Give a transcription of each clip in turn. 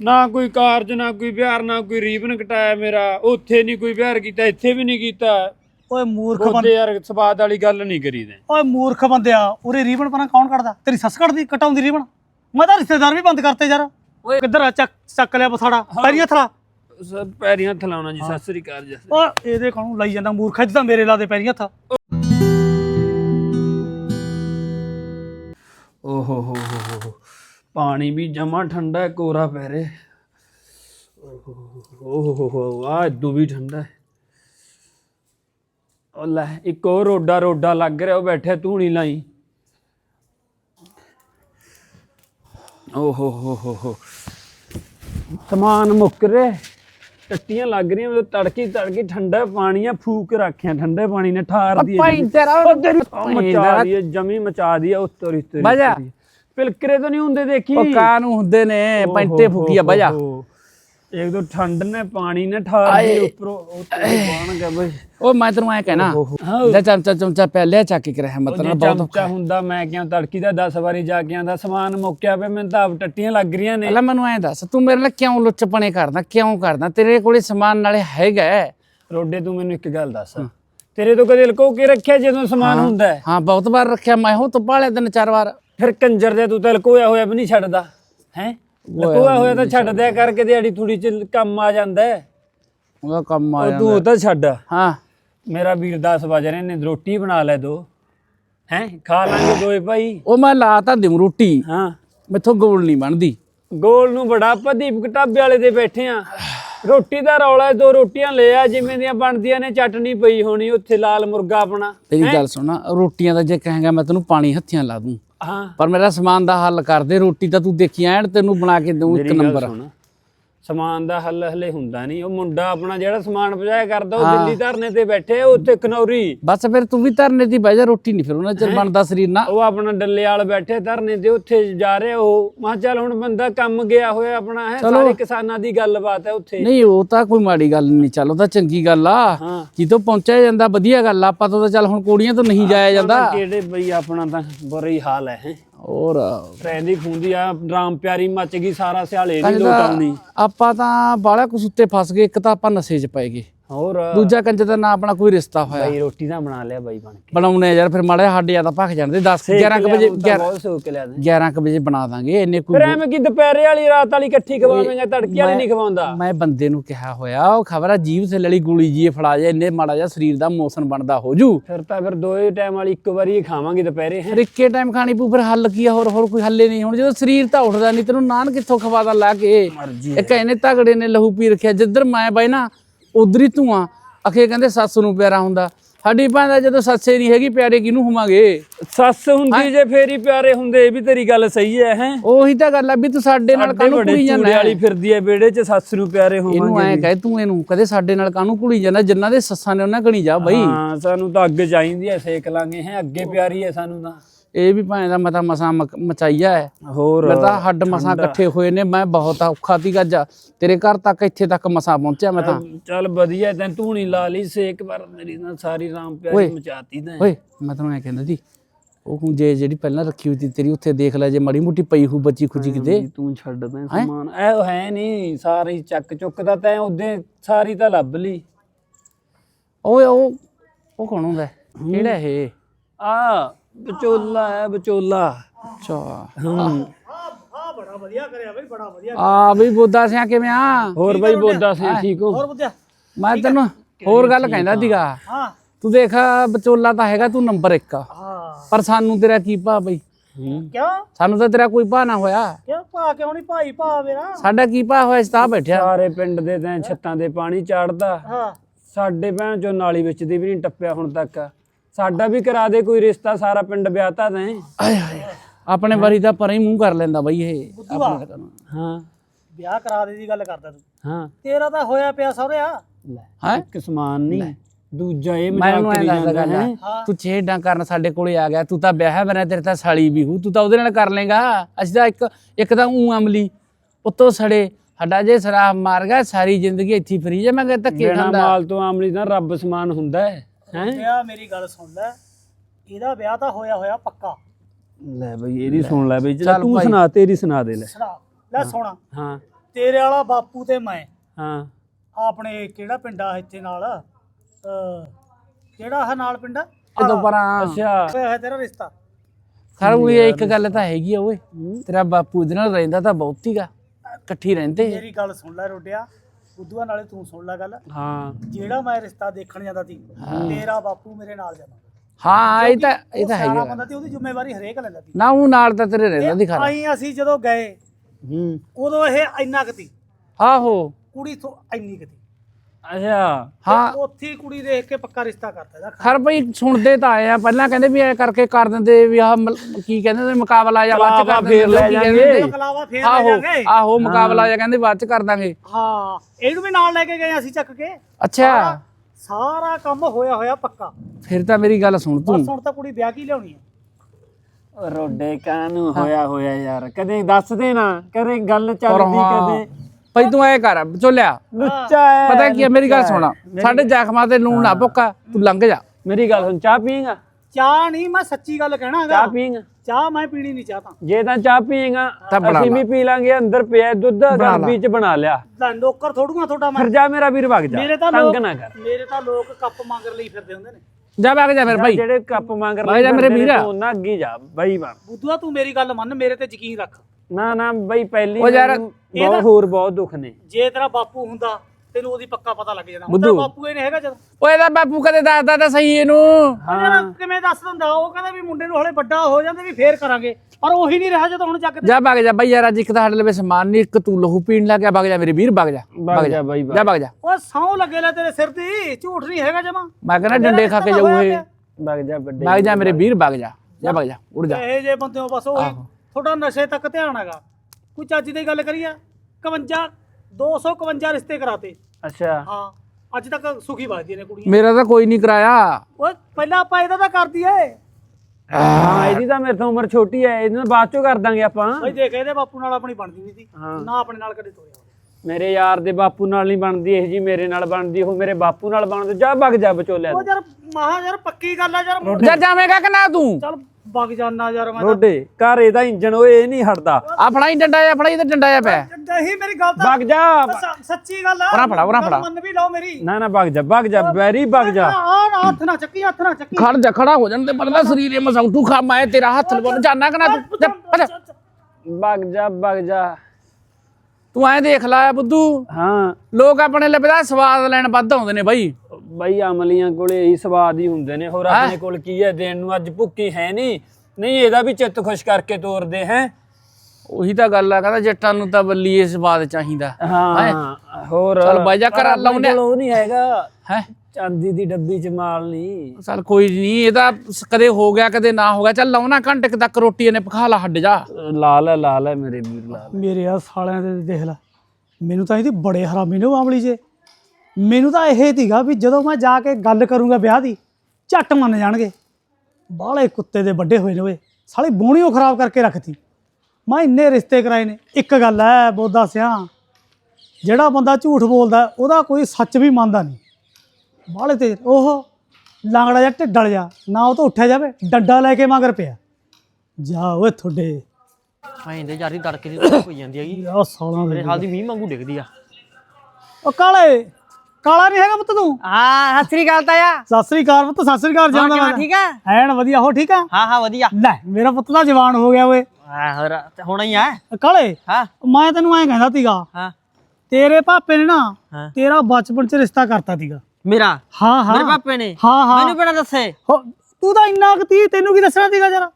ਨਾ ਕੋਈ ਕਾਰਜ ਨਾ ਕੋਈ ਵਿਹਾਰ ਨਾ ਕੋਈ ਰੀਬਨ ਕਟਾਇਆ ਮੇਰਾ। ਉੱਥੇ ਨਹੀਂ ਕੋਈ ਵਿਹਾਰ ਕੀਤਾ ਇੱਥੇ ਵੀ ਨਹੀਂ ਕੀਤਾ। ਓਏ ਮੂਰਖ ਬੰਦੇ। ਯਾਰ ਸਵਾਦ ਵਾਲੀ ਗੱਲ ਨਹੀਂ ਕਰੀਦੇ ਓਏ ਮੂਰਖ ਬੰਦਿਆ ਉਰੇ ਰੀਬਨ ਪਨਾ ਕੌਣ ਕੱਢਦਾ? ਤੇਰੀ ਸੱਸ ਕੱਢਦੀ ਕਟਾਉਂਦੀ ਰੀਬਨ। ਮੈਂ ਤਾਂ ਰਿਸ਼ਤੇਦਾਰ ਵੀ ਬੰਦ ਕਰਤੇ ਯਾਰ। ਓਏ। ਕਿੱਧਰ ਆ? ਚੱਕ ਚੱਕ ਲਿਆ ਬਸਾੜਾ ਪੈਰੀਆਂ ਥਲਾ ਪੈਰੀਆਂ ਥਲਾਉਣਾ ਜੀ ਸਤਿ ਸ੍ਰੀ ਅਕਾਲ ਜੀ ਓ ਇਹਦੇ ਕੋਲੋਂ ਲਈ ਜਾਂਦਾ ਮੂਰਖ ਤਾਂ ਮੇਰੇ ਲਾ ਦੇ ਪੈਰੀਆਂ ਥਾ ਓਹ ਹੋ ਹੋ ਹੋ ਹੋ ਹੋ। ਪਾਣੀ ਵੀ ਜਮਾ ਠੰਡਾ ਹੈ ਕੋਰਾ ਪੈ ਰਿਹਾ ਓਹ ਹੋ। ਹੋ ਆ ਇਦੋਂ ਵੀ ਠੰਡਾ ਹੈ। ਉਹ ਲੈ ਇੱਕ ਹੋਰ ਰੋਡਾ ਰੋਡਾ ਲੱਗ ਰਿਹਾ ਉਹ ਬੈਠਿਆ ਧੂਣੀ ਲਾਈ। ਓ ਹੋ ਹੋ ਹੋ। ਹੋ ਸਮਾਨ ਮੁੱਕ ਰਿਹਾ ਟੱਟੀਆਂ ਲੱਗ ਰਹੀਆਂ ਮੈਨੂੰ ਤੜਕੀ ਤੜਕੀ ਠੰਡਾ ਪਾਣੀ ਆ ਫੂਕ ਰੱਖਿਆ ਠੰਡੇ ਪਾਣੀ ਨੇ ਠਾਰ ਦੀ ਭਾਈ ਤੇਰਾ ਉਹ ਮਚਾ ਦੀ ਜਮੀ ਮਚਾ ਦੀ ਉੱਤਰ ਉੱਤਰ ਬਹਿ ਪਿਲਕਰੇ ਤਾਂ ਨਹੀਂ ਹੁੰਦੇ ਦੇਖੀ। ਉਹ ਕਾਂ ਨੂੰ ਹੁੰਦੇ ਨੇ? ਪੈਂਟੇ ਫੁੱਕੀ ਆ ਬਜਾ ਇੱਕ ਦੋ ਠੰਡ ਨੇ ਪਾਣੀ ਨੇ ਠਾਰ ਦੀ ਉੱਪਰੋਂ ਉੱਤੇ ਬਣ ਗਿਆ ਬਈ। ਉਹ ਮੈਂ ਤੈਨੂੰ ਐ ਕਹਿਣਾ ਲੈ ਚਮਚਾ ਚਮਚਾ ਪਹਿਲੇ ਚੱਕ ਕੇ ਰਹਿ ਮਤਲਬ ਬਹੁਤ ਚਮਚਾ ਹੁੰਦਾ ਮੈਂ ਕਿਹਾ ਤੜਕੀ ਦਾ 10 ਵਾਰੀ ਜਾ ਕੇ ਆਂਦਾ ਸਮਾਨ ਮੁੱਕਿਆ ਪਿਆ ਮੈਨੂੰ ਤਾਂ ਆਪ ਟੱਟੀਆਂ ਲੱਗ ਰਹੀਆਂ ਨੇ। ਪਹਿਲਾਂ ਮੈਨੂੰ ਐ ਦੱਸ ਤੂੰ ਮੇਰੇ ਨਾਲ ਕਿਉਂ ਲੁੱਚਪਣੇ ਕਰਦਾ ਕਿਉਂ ਕਰਦਾ? ਤੇਰੇ ਕੋਲੇ ਸਮਾਨ ਨਾਲੇ ਹੈਗਾ। ਰੋਡੇ ਤੂੰ ਮੈਨੂੰ ਇੱਕ ਗੱਲ ਦੱਸ। ਤੇਰੇ ਤੋਂ ਕਦੇ ਲੁਕੋ ਕੇ ਰੱਖਿਆ ਜਦੋਂ ਸਮਾਨ ਹੁੰਦਾ? ਹੈ? ਹਾਂ ਬਹੁਤ ਵਾਰ ਰੱਖਿਆ ਮੈਂ ਹੋ ਤਪਾਲੇ ਦਿਨ ਚਾਰ ਵਾਰ। ਫਿਰ ਕੰਜਰ ਦੇ ਤੂੰ ਤਾਂ ਲੁਕੋਇਆ ਹੋਇਆ ਵੀ ਨਹੀਂ ਛੱਡਦਾ ਹੈ? ਲੁਕੋਇਆ ਹੋਇਆ ਤਾਂ ਛੱਡ ਦਿਆ ਕਰਕੇ ਦਿਹਾੜੀ ਥੋੜੀ ਚ ਕੰਮ ਆ ਜਾਂਦਾ ਹੈ। ਉਹਦਾ ਕੰਮ ਆ ਉਹ ਜਾਂਦਾ। ਤੂੰ ਉਹ ਤਾਂ ਛੱਡ। ਹਾਂ। ਮੇਰਾ ਵੀਰ 10 ਵਜ ਰਹੇ ਨੇ ਰੋਟੀ ਬਣਾ ਲੈ ਦੋ। ਹੈ? ਖਾ ਲਾਂਗੇ ਦੋਏ ਭਾਈ। ਉਹ ਮੈਂ ਲਾ ਤਾਂ ਦਿਮ ਰੋਟੀ। ਹਾਂ। ਮੈਥੋਂ ਗੋਲ ਨਹੀਂ ਬਣਦੀ। ਗੋਲ ਨੂੰ ਬੜਾ ਆਪਾਂ ਦੀਪਕ ਢਾਬੇ ਵਾਲੇ ਦੇ ਬੈਠੇ ਆ। ਰੋਟੀ ਦਾ ਰੌਲਾ ਹੈ, ਦੋ ਰੋਟੀਆਂ ਲੈ ਆ ਜਿਵੇਂ ਦੀਆਂ ਬਣਦੀਆਂ ਨੇ ਚਟਣੀ ਪਈ ਹੋਣੀ ਉੱਥੇ ਲਾਲ ਮੁਰਗਾ ਆਪਣਾ। ਤੇਰੀ ਗੱਲ ਸੁਣਾ ਰੋਟੀਆਂ ਦਾ ਜੇ ਕਹੇਗਾ ਮੈਂ ਤੈਨੂੰ ਪਾਣੀ ਹੱਥੀਆਂ ਲਾ ਦੂੰ। ਹਾਂ। ਪਰ ਮੇਰਾ ਸਮਾਨ ਦਾ ਹੱਲ ਕਰ ਦੇ ਰੋਟੀ ਤਾਂ ਤੂੰ ਦੇਖੀ ਐਨ ਤੈਨੂੰ ਬਣਾ ਕੇ ਦਊਂ ਇੱਕ ਮੇਰੀ ਗੱਲ ਨੰਬਰ। ਸੁਣ। ਸਮਾਨ ਦਾ ਹੱਲ ਹਲੇ ਹੁੰਦਾ ਨਹੀਂ। ਉਹ ਮੁੰਡਾ ਆਪਣਾ ਜਿਹੜਾ ਸਮਾਨ ਪਜਾਇਆ ਕਰਦਾ ਉਹ ਦਿੱਲੀ ਧਰਨੇ ਤੇ ਬੈਠੇ ਆ, ਉੱਥੇ ਖਨੌਰੀ। ਬਸ ਫਿਰ ਤੂੰ ਵੀ ਧਰਨੇ ਦੀ ਬਹਿ ਜਾ ਰੋਟੀ ਨਹੀਂ ਫਿਰ ਉਹਨਾਂ ਚਿਰ ਬਣਦਾ ਸਰੀਰ ਨਾ ਉਹ ਆਪਣਾ ਡੱਲੇ ਵਾਲ ਬੈਠੇ ਧਰਨੇ ਤੇ ਉੱਥੇ ਜਾ ਰਿਹਾ ਉਹ। ਮੈਂ ਚੱਲ ਹੁਣ ਬੰਦਾ ਕੰਮ ਗਿਆ ਹੋਇਆ ਆਪਣਾ ਹੈ? ਸਾਰੇ ਕਿਸਾਨਾਂ ਦੀ ਗੱਲਬਾਤ ਹੈ ਉੱਥੇ। ਨਹੀਂ ਉਹ ਤਾਂ ਕੋਈ ਮਾੜੀ ਗੱਲ ਨਹੀਂ ਚੱਲ ਉਹ ਤਾਂ ਚੰਗੀ ਗੱਲ ਆ। ਜਿੱਦੋਂ ਪਹੁੰਚਿਆ ਜਾਂਦਾ ਵਧੀਆ ਗੱਲ ਆ ਆਪਾਂ ਤੋਂ ਤਾਂ ਚੱਲ ਹੁਣ ਕੋੜੀਆਂ ਤੋਂ ਨਹੀਂ ਜਾਇਆ ਜਾਂਦਾ। ਕਿਹੜੇ ਬਈ ਆਪਣਾ ਤਾਂ ਬੁਰਾ ਹੀ ਹਾਲ ਹੈ ਹੈਂ। ਹੋਰ। ਰਹਿੰਦੀ ਖੂੰਦੀ ਆ ਰਾਮ ਪਿਆਰੀ ਮੱਚ ਗਈ ਸਾਰਾ ਸਿਆਲੇ ਨਹੀਂ ਲੋਟਾਉਣੀ। ਆਪਾਂ ਤਾਂ ਬਾਹਲਾ ਕੁਛ ਉੱਤੇ ਫਸ ਗਏ ਇੱਕ ਤਾਂ ਆਪਾਂ ਨਸ਼ੇ 'ਚ ਪੈ ਗਏ। ਹੋਰ ਦੂਜਾ ਕੰਜ ਦਾ ਨਾ ਆਪਣਾ ਕੋਈ ਰਿਸ਼ਤਾ ਹੋਇਆ। ਬਈ ਰੋਟੀ ਤਾਂ ਬਣਾ ਲਿਆ ਬਾਈ ਬਣ ਕੇ। ਬਣਾਉਣੇ ਯਾਰ ਫਿਰ ਮਾੜੇ ਸਾਡੇ ਜ਼ਿਆਦਾ ਭੱਖ ਜਾਂਦੇ। 10 11 ਕੁ ਵਜੇ ਹੁਣ ਤਾਂ ਬਹੁਤ ਸੋਕ ਲਿਆ ਦੇ 11 ਕੁ ਵਜੇ ਬਣਾ ਦਾਂਗੇ ਇੰਨੇ ਕੋਈ ਫਿਰ ਐਵੇਂ ਕੀ ਦੁਪਹਿਰੇ ਵਾਲੀ ਰਾਤ ਵਾਲੀ ਇਕੱਠੀ ਖਵਾਵੇਂਗਾ ਤੜਕੀ ਵਾਲੀ ਨਹੀਂ ਖਵਾਉਂਦਾ। ਮੈਂ ਬੰਦੇ ਨੂੰ ਕਿਹਾ ਹੋਇਆ ਉਹ ਖਬਰ ਆ ਜੀਵ ਸੇ ਲੜੀ ਗੋਲੀ ਜੀ ਫੜਾ ਜਾ ਇੰਨੇ ਮਾੜਾ ਜਿਹਾ ਸਰੀਰ ਦਾ ਮੋਸ਼ਨ ਬਣਦਾ ਹੋ ਜੂ। ਫਿਰ ਤਾਂ ਫਿਰ ਦੋਏ ਟਾਈਮ ਵਾਲੀ ਇੱਕ ਵਾਰੀ ਖਾਵਾਂਗੇ ਦੁਪਹਿਰੇ। ਫਿਰ ਇੱਕੇ ਟਾਈਮ ਖਾਣੀ ਪੂ ਫਿਰ ਹੱਲ ਕੀ ਆ ਹੋਰ ਹੋਰ ਕੋਈ ਹੱਲੇ ਨਹੀਂ। ਹੁਣ ਜਦੋਂ ਸਰੀਰ ਤਾਂ ਉੱਠਦਾ ਨਹੀਂ ਤੈਨੂੰ ਨਾਨ ਕਿੱਥੋਂ ਖਵਾਦਾ ਲਾ ਕੇ? ਇੱਕ ਇਹਨੇ ਤਗੜੇ ਨੇ ਲਹੂ ਪੀ ਰੱਖਿਆ ਜਿੱਧਰ ਮੈਂ ਬਾਈ ਨਾ ਉਧਰ ਹੀ ਅਖੇ ਕਹਿੰਦੇ ਸੱਸ ਨੂੰ ਪਿਆਰਾ ਹੁੰਦਾ। ਸਾਡੀ ਭਾਂ ਦਾ ਜਦੋਂ ਸੱਸੇ ਨਹੀਂ ਹੈਗੀ ਪਿਆਰੇ ਕਿਹਨੂੰ ਹੋਵਾਂਗੇ? ਸੱਸ ਹੁੰਦੀ ਜੇ ਫੇਰ ਹੀ ਪਿਆਰੇ ਹੁੰਦੇ ਇਹ ਵੀ ਤੇਰੀ ਗੱਲ ਸਹੀ ਹੈ ਹੈ? ਉਹੀ ਤਾਂ ਗੱਲ ਆ ਵੀ ਤੂੰ ਸਾਡੇ ਨਾਲ ਕਾਹਨੂੰ ਕੁੜੀ ਜਾਂਦਾ ਵਾਲੀ ਫਿਰਦੀ ਹੈ ਵਿਹੜੇ 'ਚ ਸੱਸ ਨੂੰ ਪਿਆਰੇ ਇਹਨੂੰ ਹੋਵਾਂਗੇ ਐ ਕਹੇ ਤੂੰ ਇਹਨੂੰ ਕਦੇ ਸਾਡੇ ਨਾਲ ਕਾਹਨੂੰ ਕੁੜੀ ਜਾਂਦਾ ਜਿੰਨਾ ਦੇ ਸੱਸਾਂ ਨੇ ਉਹਨਾਂ ਕਣੀ ਜਾ ਬਈ। ਹਾਂ ਸਾਨੂੰ ਤਾਂ ਅੱਗ ਚਾਹੀਦੀ ਹੈ ਸੇਕ ਲਾਂਗੇ ਹੈ? ਅੱਗੇ ਪਿਆਰੀ ਹੈ ਸਾਨੂੰ ਤਾਂ। ਇਹ ਵੀ ਭਾਂ ਦਾ ਮਤਾ ਮਸਾ ਮਚਾਈਆ ਹੈ। ਹੋਰ ਮੈਂ ਤਾਂ ਹੱਡ ਮਸਾਂ ਇਕੱਠੇ ਹੋਏ ਨੇ ਮੈਂ ਬਹੁਤ ਔਖਾ ਸੀ ਗੱਜ ਤੇਰੇ ਘਰ ਤੱਕ ਇੱਥੇ ਤੱਕ ਮਸਾਂ ਪਹੁੰਚਿਆ ਮੈਂ ਤਾਂ। ਚੱਲ ਵਧੀਆ ਤੈਨੂੰ ਤੂੰ ਨਹੀਂ ਲਾ ਲਈ ਸੇਕ ਪਰ ਮੇਰੀ ਨਾ ਸਾਰੀ ਰਾਮ ਪਿਆਰੀ ਮਚਾਤੀ ਤਾਂ। ਓਏ ਮੈਂ ਤੈਨੂੰ ਐ ਕਹਿੰਦਾ ਸੀ ਉਹ ਹੁਣ ਜੇ ਜਿਹੜੀ ਪਹਿਲਾਂ ਰੱਖੀ ਹੋਈ ਸੀ ਤੇਰੀ ਉੱਥੇ ਦੇਖ ਲੈ ਜੇ ਮਾੜੀ ਮੋਟੀ ਪਈ ਹੂ ਬੱਚੀ ਖੁਜੀ ਕਿਤੇ। ਤੂੰ ਛੱਡ ਦੇ ਸਮਾਨ। ਐ ਉਹ ਹੈ ਨਹੀਂ ਸਾਰੀ ਚੱਕ ਚੁੱਕ ਦਾ ਤੈਂ ਉਹਦੇ ਸਾਰੀ ਤਾਂ ਲੱਭ ਲਈ। ਓਏ ਉਹ ਉਹ ਕੌਣ ਹੁੰਦਾ? ਕਿਹੜਾ ਇਹ? ਆ ਵਿਚੋਲਾ ਹੈ ਵਿਚੋਲਾ। ਅੱਛਾ। ਹੂੰ। ਆ ਬੜਾ ਵਧੀਆ ਕਰਿਆ ਬਈ ਬੜਾ ਵਧੀਆ ਆ ਬਈ ਬੋਦਾ ਸਿਆ ਕਿਵੇਂ ਆ? ਹੋਰ ਬਈ ਬੋਦਾ ਸਿੰਘ ਠੀਕ ਹੋ? ਹੋਰ ਵਧੀਆ ਮੈਂ ਤੈਨੂੰ ਹੋਰ ਗੱਲ ਕਹਿੰਦਾ ਸੀਗਾ। ਹਾਂ। ਤੂੰ ਦੇਖ ਬਚੋਲਾ ਤਾਂ ਹੈਗਾ ਤੂੰ ਨੰਬਰ 1 ਹਾਂ। ਪਰ ਸਾਨੂੰ ਤੇਰਾ ਕੀ ਭਾ ਬਈ? ਕਿਉਂ? ਸਾਨੂੰ ਤਾਂ ਤੇਰਾ ਕੋਈ ਭਾ ਨਾ ਹੋਇਆ। ਕਿਉਂ? ਭਾ ਕਿਉਂ ਨਹੀਂ ਭਾਈ ਭਾ ਮੇਰਾ ਸਾਡਾ ਕੀ ਭਾ ਹੋਇਆ ਸਤਾ ਬੈਠਿਆ। ਸਾਰੇ ਪਿੰਡ ਦੇ ਤੈਂ ਛੱਤਾਂ ਦੇ ਪਾਣੀ ਚਾੜਦਾ। ਹਾਂ। ਸਾਡੇ ਭੈਣ ਚੋ ਨਾਲੀ ਵਿੱਚ ਦੀ ਵੀ ਨਹੀਂ ਟੱਪਿਆ ਹੁਣ ਤੱਕ। ਸਾਡਾ ਵੀ ਕਰਾ ਦੇ ਕੋਈ ਰਿਸ਼ਤਾ ਸਾਰਾ ਪਿੰਡ ਵਿਆਹਤਾ ਤੈਂ ਆਏ ਹਾਏ। ਆਪਣੇ ਵਾਰੀ ਦਾ ਪਰੇ ਹੀ ਮੂੰਹ ਕਰ ਲੈਂਦਾ ਬਈ ਇਹ ਆਪਣੇ ਤਾਂ- ਹਾਂ। ਵਿਆਹ ਕਰਾ ਦੇ ਦੀ ਗੱਲ ਕਰਦਾ ਤੂੰ। ਹਾਂ। ਤੇਰਾ ਤਾਂ ਹੋਇਆ ਪਿਆ ਸਹੁਰਿਆ। ਲੈ ਹੈਂ? ਇੱਕ ਸਮਾਨ ਨਹੀਂ ਦੂਜਾ ਇਹ ਮੈਂ ਮਜ਼ਾਕ ਉਹਨੂੰ ਐਂ ਕਰੀ ਦੱਸਦਾ ਜਾਂਦਾ ਗੱਲ। ਹੈ? ਆ, ਤੂੰ ਛੇਡਾਂ ਕਰਨ ਸਾਡੇ ਕੋਲੇ ਆ ਗਿਆ ਤੂੰ ਤਾਂ ਵਿਆਹ ਬਣਾ ਤੇਰੇ ਤਾਂ ਸਾਲੀ ਵੀ ਹੂ ਤੂੰ ਤਾਂ ਉਹਦੇ ਨਾਲ ਕਰ ਲੇਗਾ। ਅਸੀਂ ਤਾਂ ਇੱਕ ਇੱਕ ਤਾਂ ਉਂ ਅਮਲੀ ਉੱਤੋਂ ਸੜੇ। ਸਾਡਾ ਜੇ ਸ਼ਰਾਬ ਮਾਰ ਗਿਆ ਸਾਰੀ ਜ਼ਿੰਦਗੀ ਇੱਥੇ ਫਰੀ ਜਾ ਮੈਂ ਕਿਹਾ ਧੱਕੇ ਬਿਨਾ ਖਾਂਦਾ। ਮਾਲ ਤੋਂ ਆਮਲੀ ਦਾ ਰੱਬ ਸਮਾਨ ਹੁੰਦਾ ਹੈ। ਹੈ? ਮੇਰੀ ਗੱਲ ਸੁਣ ਲੈ। ਇਹਦਾ ਵਿਆਹ ਤਾਂ ਹੋਇਆ ਹੋਇਆ ਪੱਕਾ। ਲੈ ਬਈ ਇਹਦੀ ਸੁਣ ਲੈ ਬਈ ਚੱਲ ਤੂੰ ਸੁਣਾ ਤੇਰੀ ਸੁਣਾ ਦੇ ਲੈ। ਸੁਣਾ। ਲੈ ਸੋਣਾ। ਹਾਂ। ਤੇਰੇ ਵਾਲਾ ਬਾਪੂ ਤੇ ਮੈਂ। ਹਾਂ। ਆਪਣੇ ਕਿਹੜਾ ਪਿੰਡ ਆ ਇੱਥੇ ਨਾਲ? ਅ ਕਿਹੜਾ ਹੈ ਨਾਲ ਪਿੰਡ? ਜਦੋਂ ਪਰਾਂ ਅੱਛਾ। ਹੈ ਤੇਰਾ ਰਿਸ਼ਤਾ। ਖਰ ਉਹ ਇੱਕ ਗੱਲ ਤਾਂ ਹੈਗੀ ਆ ਓਏ। ਤੇਰਾ ਬਾਪੂ ਇਹਦੇ ਨਾਲ ਰਹਿੰਦਾ ਤਾਂ ਬਹੁਤ ਹੀਗਾ ਇਕੱਠੀ ਰਹਿੰਦੇ। ਮੇਰੀ ਗੱਲ ਸੁਣ ਲੈ ਰੋਡਿਆ। ਬੁੱਧੂਆ ਨਾਲੇ ਤੂੰ ਸੁਣ ਲੈ ਗੱਲ। ਹਾਂ। ਜਿਹੜਾ ਮੈਂ ਰਿਸ਼ਤਾ ਦੇਖਣ ਜਾਂਦਾ ਸੀ ਤੇਰਾ ਬਾਪੂ ਮੇਰੇ ਨਾਲ ਜਾਂਦਾ। ਹਾਂ ਇਹ ਤਾਂ ਇਹ ਤਾਂ ਸਿਆਣਾ ਹੈਗਾ ਬੰਦਾ ਤੇ ਉਹਦੀ ਜ਼ਿੰਮੇਵਾਰੀ ਹਰੇਕ ਲੈਂਦਾ ਸੀ। ਨਾ ਉਹ ਨਾਲ ਤਾਂ ਤੇਰੇ ਰਹਿੰਦਾ ਦੀ ਖਰ। ਆਈ ਅਸੀਂ ਜਦੋਂ ਗਏ ਹੂੰ। ਉਦੋਂ ਇਹ ਇੰਨਾ ਕੁ ਤੀ ਆਹੋ। ਕੁੜੀ ਤੋਂ ਇੰਨੀ ਕੁ ਤੀ ਅੱਛਾ। ਹਾਂ। ਉੱਥੇ ਹੀ ਕੁੜੀ ਦੇਖ ਕੇ ਪੱਕਾ ਰਿਸ਼ਤਾ ਕਰਤਾ ਇਹਦਾ। ਖਰ ਭਈ ਸੁਣਦੇ ਤਾਂ ਆਏ ਆ। ਪਹਿਲਾਂ ਕਹਿੰਦੇ ਵੀ ਐ ਕਰਕੇ ਕਰ ਦਿੰਦੇ ਵੀ ਆਹ ਮਲ- ਕੀ ਕਹਿੰਦੇ ਨੇ ਮੁਕਾਬਲਾ ਜਾਂ ਬਾਅਦ ਚ ਕਰ ਫੇਰ ਦਿੰਦੇ ਲੈ ਕੀ ਜਾਣਗੇ। ਕਹਿੰਦੇ ਨੇ? ਕਲਾਵਾ ਫੇਰ ਲੈ ਆਹੋ ਜਾਗੇ ਆਹੋ ਮੁਕਾਬਲਾ ਜਾਂ ਕਹਿੰਦੇ ਬਾਅਦ ਚ ਕਰ ਦਾਂਗੇ। ਹਾਂ ਇਹਨੂੰ ਵੀ ਨਾਲ ਲੈ ਕੇ ਗਏ ਅਸੀਂ ਚੱਕ ਕੇ। ਅੱਛਾ। ਸਾਰਾ ਕੰਮ ਹੋਇਆ ਹੋਇਆ ਪੱਕਾ। ਫਿਰ ਤਾਂ ਮੇਰੀ ਗੱਲ ਸੁਣ ਤੂੰ। ਬਸ ਹੁਣ ਤਾਂ ਕੁੜੀ ਵਿਆਹ ਕੀ ਲਿਆਉਣੀ ਹੈ ਰੋਡੇ ਕਾਨੂੰ ਹੋਇਆ ਹੋਇਆ ਯਾਰ। ਕਦੇ ਦੱਸ ਦੇ ਨਾ ਕਦੇ ਗੱਲ ਪਰ ਚੱਲਦੀ ਹਾਂ। ਕਦੇ। ਭਈ ਤੂੰ ਐ ਕਰ ਚੋਲਿਆ ਲੁੱਚਾ ਹੈ ਪਤਾ ਕੀ ਹੈ ਮੇਰੀ ਗੱਲ। ਸੁਣਾ। ਸਾਡੇ ਜ਼ਖਮਾਂ ਤੇ ਲੂਣ ਨਾ ਭੁੱਕਾ ਤੂੰ ਲੰਘ ਜਾ। ਮੇਰੀ ਗੱਲ ਸੁਣ ਚਾਹ ਪੀਏਗਾ? ਚਾਹ ਨਹੀਂ ਮੈਂ ਸੱਚੀ ਗੱਲ ਕਹਿਣਾ ਹੈਗਾ। ਚਾਹ ਪੀਏਗਾ? ਚਾਹ ਮੈਂ ਪੀਣੀ ਨਹੀਂ ਚਾਹਤਾ ਜੇ ਤਾਂ ਚਾਹ ਪੀਏਗਾ ਤਾਂ ਅਸੀਂ। ਵੀ ਪੀ ਲਾਂਗੇ ਅੰਦਰ ਪਿਆ ਦੁੱਧ ਗਰਬੀ ਚ ਬਣਾ ਲਿਆ। ਲੈ ਨੌਕਰ ਥੋੜੂਗਾ ਤੁਹਾਡਾ ਮੈਂ। ਫਿਰ ਜਾ ਮੇਰਾ ਵੀਰ ਵਗ ਜਾ। ਮੇਰੇ ਤਾਂ ਤੰਗ ਲੋਕ ਨਾ ਕਰ। ਮੇਰੇ ਤਾਂ ਲੋਕ ਕੱਪ ਮੰਗਰ ਲਈ ਫਿਰਦੇ ਹੁੰਦੇ ਨੇ। ਜਾ ਵਗ ਜਾ ਫਿਰ ਭਾਈ। ਜਿਹੜੇ ਕੱਪ ਮੰਗ ਵਗ ਜਾ ਮੇਰੇ ਵੀਰ। ਤੂੰ ਨਾ ਅੱਗੇ ਜਾ ਬਈ ਬਣ। ਬੁੱਧੂਆ ਤੂੰ ਮੇਰੀ ਗੱਲ ਮੰਨ ਮੇਰੇ ਤੇ ਯਕੀਨ ਰੱਖ। ਨਾ ਨਾ ਬਈ ਪਹਿਲੀ ਉਹ ਯਾਰ, ਬਹੁਤ ਹੋਰ ਬਹੁਤ ਦੁੱਖ ਨੇ। ਜੇ ਤੇਰਾ ਬਾਪੂ ਹੁੰਦਾ ਤੈਨੂੰ ਉਹਦੀ ਪੱਕਾ ਪਤਾ ਲੱਗ ਜਾਣਾ। ਤੇਰਾ ਬਾਪੂ ਇਹ ਨਹੀਂ ਹੈਗਾ ਜਦ। ਓਏ ਇਹਦਾ ਬਾਪੂ ਕਦੇ ਦੱਸਦਾ ਤਾਂ ਸਹੀ ਇਹਨੂੰ। ਯਾਰ ਕਿਵੇਂ ਦੱਸ ਦਿੰਦਾ? ਉਹ ਕਹਿੰਦਾ ਵੀ ਮੁੰਡੇ ਨੂੰ ਹਲੇ ਵੱਡਾ ਹੋ ਜਾਂਦੇ ਵੀ ਫੇਰ ਕਰਾਂਗੇ। ਪਰ ਉਹੀ ਨਹੀਂ ਰਿਹਾ ਜਦੋਂ ਹੁਣ ਚੱਕ ਜਾ ਵਗ ਜਾ ਬਾਈ ਯਾਰ ਅੱਜ ਇੱਕ ਤਾਂ ਸਾਡੇ ਲਵੇ ਸਮਾਨ ਨਹੀਂ ਇੱਕ ਤੂੰ ਲਹੂ ਪੀਣ ਲੱਗ ਗਿਆ ਵਗ ਜਾ ਮੇਰੇ ਵੀਰ ਵਗ ਜਾ। ਵਗ ਜਾ ਬਈ ਜਾ ਜਾ। ਓਏ ਸੌ ਲੱਗੇ ਲੈ ਤੇਰੇ ਸਿਰ ਦੀ ਝੂਠ ਨਹੀਂ ਹੈਗਾ ਜਮਾ। ਮੈਂ ਕਹਿੰਦਾ ਡੰਡੇ ਖਾ ਕੇ ਜਾਊ ਇਹ। ਵਗ ਜਾ ਵੱਡੇ ਵਗ ਜਾ ਮੇਰੇ ਵੀਰ ਵਗ ਜਾ। ਜਾ ਵਗ ਜਾ ਉੜ ਜਾ। ਇਹ ਜੇ ਬੰਦੇ ਹੋ ਬਸ ਉਹੀ ਥੋੜਾ ਨਸ਼ੇ ਤੱਕ ਧਿਆਨ ਹੈਗਾ। ਕੋਈ ਚੱਜ ਦੀ ਗੱਲ ਕਰੀਆ 51 251 ਰਿਸ਼ਤੇ ਕਰਾਤੇ। ਅੱਛਾ। ਹਾਂ ਅੱਜ ਤੱਕ ਸੁਖੀ ਵੱਜਦੀਆਂ ਨੇ ਕੁੜੀਆਂ। ਮੇਰਾ ਤਾਂ ਕੋਈ ਨਹੀਂ ਕਰਾਇਆ। ਓਏ ਪਹਿਲਾਂ ਆਪਾਂ ਇਹਦਾ ਤਾਂ ਕਰ ਦਈਏ ਹਾਂ ਇਹਦੀ ਤਾਂ ਮੇਰੇ ਤੋਂ ਉਮਰ ਛੋਟੀ ਹੈ ਇਹਨੂੰ ਬਾਅਦ ਚੋਂ ਕਰ ਦਾਂਗੇ ਆਪਾਂ। ਬਈ ਦੇਖ ਇਹਦੇ ਬਾਪੂ ਨਾਲ ਆਪਣੀ ਬਣਦੀ ਨਹੀਂ ਸੀ। ਹਾਂ। ਨਾ ਆਪਣੇ ਨਾਲ ਕਦੇ ਤੋਰਿਆ ਮੇਰੇ ਯਾਰ ਦੇ ਬਾਪੂ ਨਾਲ ਨਹੀਂ ਬਣਦੀ ਇਹ ਜੀ ਮੇਰੇ ਨਾਲ ਬਣਦੀ ਉਹ ਮੇਰੇ ਬਾਪੂ ਨਾਲ ਬਣਦੀ ਜਾ ਵਗ ਜਾ ਬਚੋਲਿਆ ਉਹ ਯਾਰ ਮਹਾ ਯਾਰ ਪੱਕੀ ਗੱਲ ਆ ਯਾਰ। ਜਾ ਜਾਵੇਂਗਾ ਕਿ ਨਾ ਤੂੰ? ਚੱਲ ਵਗ ਜਾਨਾ ਯਾਰ ਮੈਂ ਤਾਂ। ਰੋਡੇ ਘਰ ਇਹਦਾ ਇੰਜਣ ਓਏ ਇਹ ਨਹੀਂ ਹਟਦਾ। ਆ ਫੜਾਈ ਡੰਡਾ ਆ ਫੜਾਈ ਤੇ ਡੰਡਾ ਆ ਪਿਆ। ਨਹੀਂ ਮੇਰੀ ਗੱਲ ਤਾਂ। ਵਗ ਜਾ। ਸ- ਸੱਚੀ ਗੱਲ ਆ। ਉਰਾਂ ਫੜਾ, ਉਰਾਂ ਗੱਲ ਫੜਾ। ਮੰਨ ਵੀ ਲਓ ਮੇਰੀ। ਨਾ ਨਾ ਵਗ ਜਾ ਵਗ ਜਾ ਵੈਰੀ ਵਗ ਜਾ। ਆ ਨਾ ਹੱਥ ਨਾ ਚੱਕੀ ਹੱਥ ਨਾ ਚੱਕੀ। ਖੜ ਜਾ ਖੜਾ ਹੋ ਜਾਣ ਤੇ ਪਰਦਾ ਸਰੀਰ ਇਹ ਮਸਾਉ ਖਾ ਮੈਂ ਤੇਰਾ ਹੱਥ ਲਵਾਉਣ ਜਾਣਾ ਕਿ ਨਾ ਤੂੰ? ਜਾ, ਭੱਜ। ਵਗ ਜਾ ਵਗ ਜਾ। ਤੂੰ ਐ ਦੇਖ ਲਾ ਬੁੱਧੂ। ਹਾਂ। ਲੋਕ ਆਪਣੇ ਲੱਭੇ ਦਾ ਸਵਾਦ ਲੈਣ ਵੱਧ ਆਉਂਦੇ ਨੇ ਬਾਈ। ਬਈ ਅਮਲੀਆਂ ਕੋਲੇ ਇਹੀ ਸਵਾਦ ਹੀ ਹੁੰਦੇ ਨੇ। ਹੋਰ ਆਪਣੇ ਕੋਲ ਕੀ ਹੈ? ਦੇਣ ਨੂੰ ਅੱਜ ਭੁੱਕੀ ਹੈ ਨਹੀਂ। ਨਹੀਂ ਇਹਦਾ ਵੀ ਚਿੱਤ ਖੁਸ਼ ਕਰਕੇ ਤੋਰਦੇ ਹੈ। ਉਹੀ ਤਾਂ ਗੱਲ ਆ ਕਹਿੰਦਾ ਜੱਟਾਂ ਨੂੰ ਤਾਂ ਬੱਲੀਏ ਸਵਾਦ ਚਾਹੀਦਾ। ਹਾਂ ਹੋਰ ਚੱਲ ਬਾਈ ਜਾ ਘਰ ਆਪਣੇ ਲਾਉਨੇ ਉਹ ਨਹੀਂ ਹੈਗਾ। ਹੈ? ਚਾਂਦੀ ਦੀ ਡੱਬੀ ਚ ਮਾਲ ਨਹੀਂ। ਚੱਲ ਕੋਈ ਨਹੀਂ ਇਹਦਾ ਕਦੇ ਹੋ ਗਿਆ ਕਦੇ ਨਾ ਹੋ ਗਿਆ। ਚੱਲ ਲਾਉਣਾ ਘੰਟੇ ਤੱਕ ਰੋਟੀ ਇਹਨੇ ਪਖਾ ਲਾ ਹੱਡ ਜਾ। ਲਾ ਲੈ ਲਾ ਲੈ ਮੇਰੇ ਵੀਰ ਲਾ ਲੈ। ਮੇਰੇ ਆ ਸਾਲਿਆਂ ਦੇ ਦੇਖ ਲੈ। ਮੈਨੂੰ ਤਾਂ ਇਹਦੀ ਬੜੇ ਹਰਾਮੀ ਨੇ ਉਹ ਆਮਲੀ ਜੇ। ਮੈਨੂੰ ਤਾਂ ਇਹ ਸੀਗਾ ਵੀ ਜਦੋਂ ਮੈਂ ਜਾ ਕੇ ਗੱਲ ਕਰੂੰਗਾ ਵਿਆਹ ਦੀ ਝੱਟ ਮੰਨ ਜਾਣਗੇ। ਬਾਹਲੇ ਕੁੱਤੇ ਦੇ ਵੱਡੇ ਹੋਏ ਨੇ ਓਏ। ਸਾਲੀ ਬੋਣੀਓ ਖਰਾਬ ਕਰਕੇ ਰੱਖਤੀ। ਮੈਂ ਇੰਨੇ ਰਿਸ਼ਤੇ ਕਰਾਏ ਨੇ। ਇੱਕ ਗੱਲ ਐ ਬੋਦਾ ਸਿਆ ਜਿਹੜਾ ਬੰਦਾ ਝੂਠ ਬੋਲਦਾ ਉਹਦਾ ਕੋਈ ਸੱਚ ਵੀ ਮੰਨਦਾ ਨਹੀਂ। ਬਾਹਲੇ ਤੇ ਉਹ ਲਾਂਗੜਾ ਜਾਂ ਢਿੱਡਲ ਜਾ ਨਾ ਉਹ ਤੋਂ ਉੱਠਿਆ ਜਾਵੇ ਡੰਡਾ ਲੈ ਕੇ ਮਗਰ ਪਿਆ। ਜਾ ਓਏ ਤੁਹਾਡੇ। ਮੈਂ ਇਹਦੇ ਯਾਰੀ ਤੜਕੇ ਦੀ ਧੁੱਪ ਹੋਈ ਜਾਂਦੀ ਹੈਗੀ। ਆ ਸਾਲਾਂ ਦੇ ਮੇਰੇ ਹਾਲ ਦੀ ਮੀਂਹ ਵਾਂਗੂ ਡਿੱਗਦੀ ਆ। ਉਹ ਕਾਲੇ ਕਾਲਾ ਨਹੀਂ ਹੈਗਾ ਪੁੱਤ ਤੂੰ? ਹਾਂ ਸਤਿ ਸ੍ਰੀ ਅਕਾਲ ਤਾਇਆ। ਸਤਿ ਸ੍ਰੀ ਅਕਾਲ ਪੁੱਤ ਸਤਿ ਸ੍ਰੀ ਅਕਾਲ ਜਾਂਦਾ ਮੈਂ ਠੀਕ ਆ? ਐਨ ਵਧੀਆ ਹੋ ਠੀਕ ਆ? ਹਾਂ ਹਾਂ ਵਧੀਆ। ਲੈ ਮੇਰਾ ਪੁੱਤ ਤਾਂ ਜਵਾਨ ਹੋ ਗਿਆ ਓਏ। ਹਾਂ ਹੋਰ ਹੋਣਾ ਹੀ ਆ। ਕਾਲੇ ਹਾਂ। ਮੈਂ ਤੈਨੂੰ ਐਂ ਕਹਿੰਦਾ ਸੀਗਾ ਹਾਂ। ਤੇਰੇ ਪਾਪੇ ਨੇ ਨਾ। ਤੇਰਾ ਬਚਪਨ ਚ ਰਿਸ਼ਤਾ ਕਰਤਾ ਸੀਗਾ। ਮੇਰਾ? ਹਾਂ ਹਾਂ। ਮੇਰੇ ਪਾਪੇ ਨੇ? ਹਾਂ ਹਾਂ। ਮੈਨੂੰ ਬਿਨਾ ਦੱਸੇ? ਤੂੰ ਤਾਂ ਇੰਨਾ ਕੁ ਤੀ ਤੈਨੂੰ ਕੀ ਦੱਸਣਾ ਸੀਗਾ ਜਰਾ?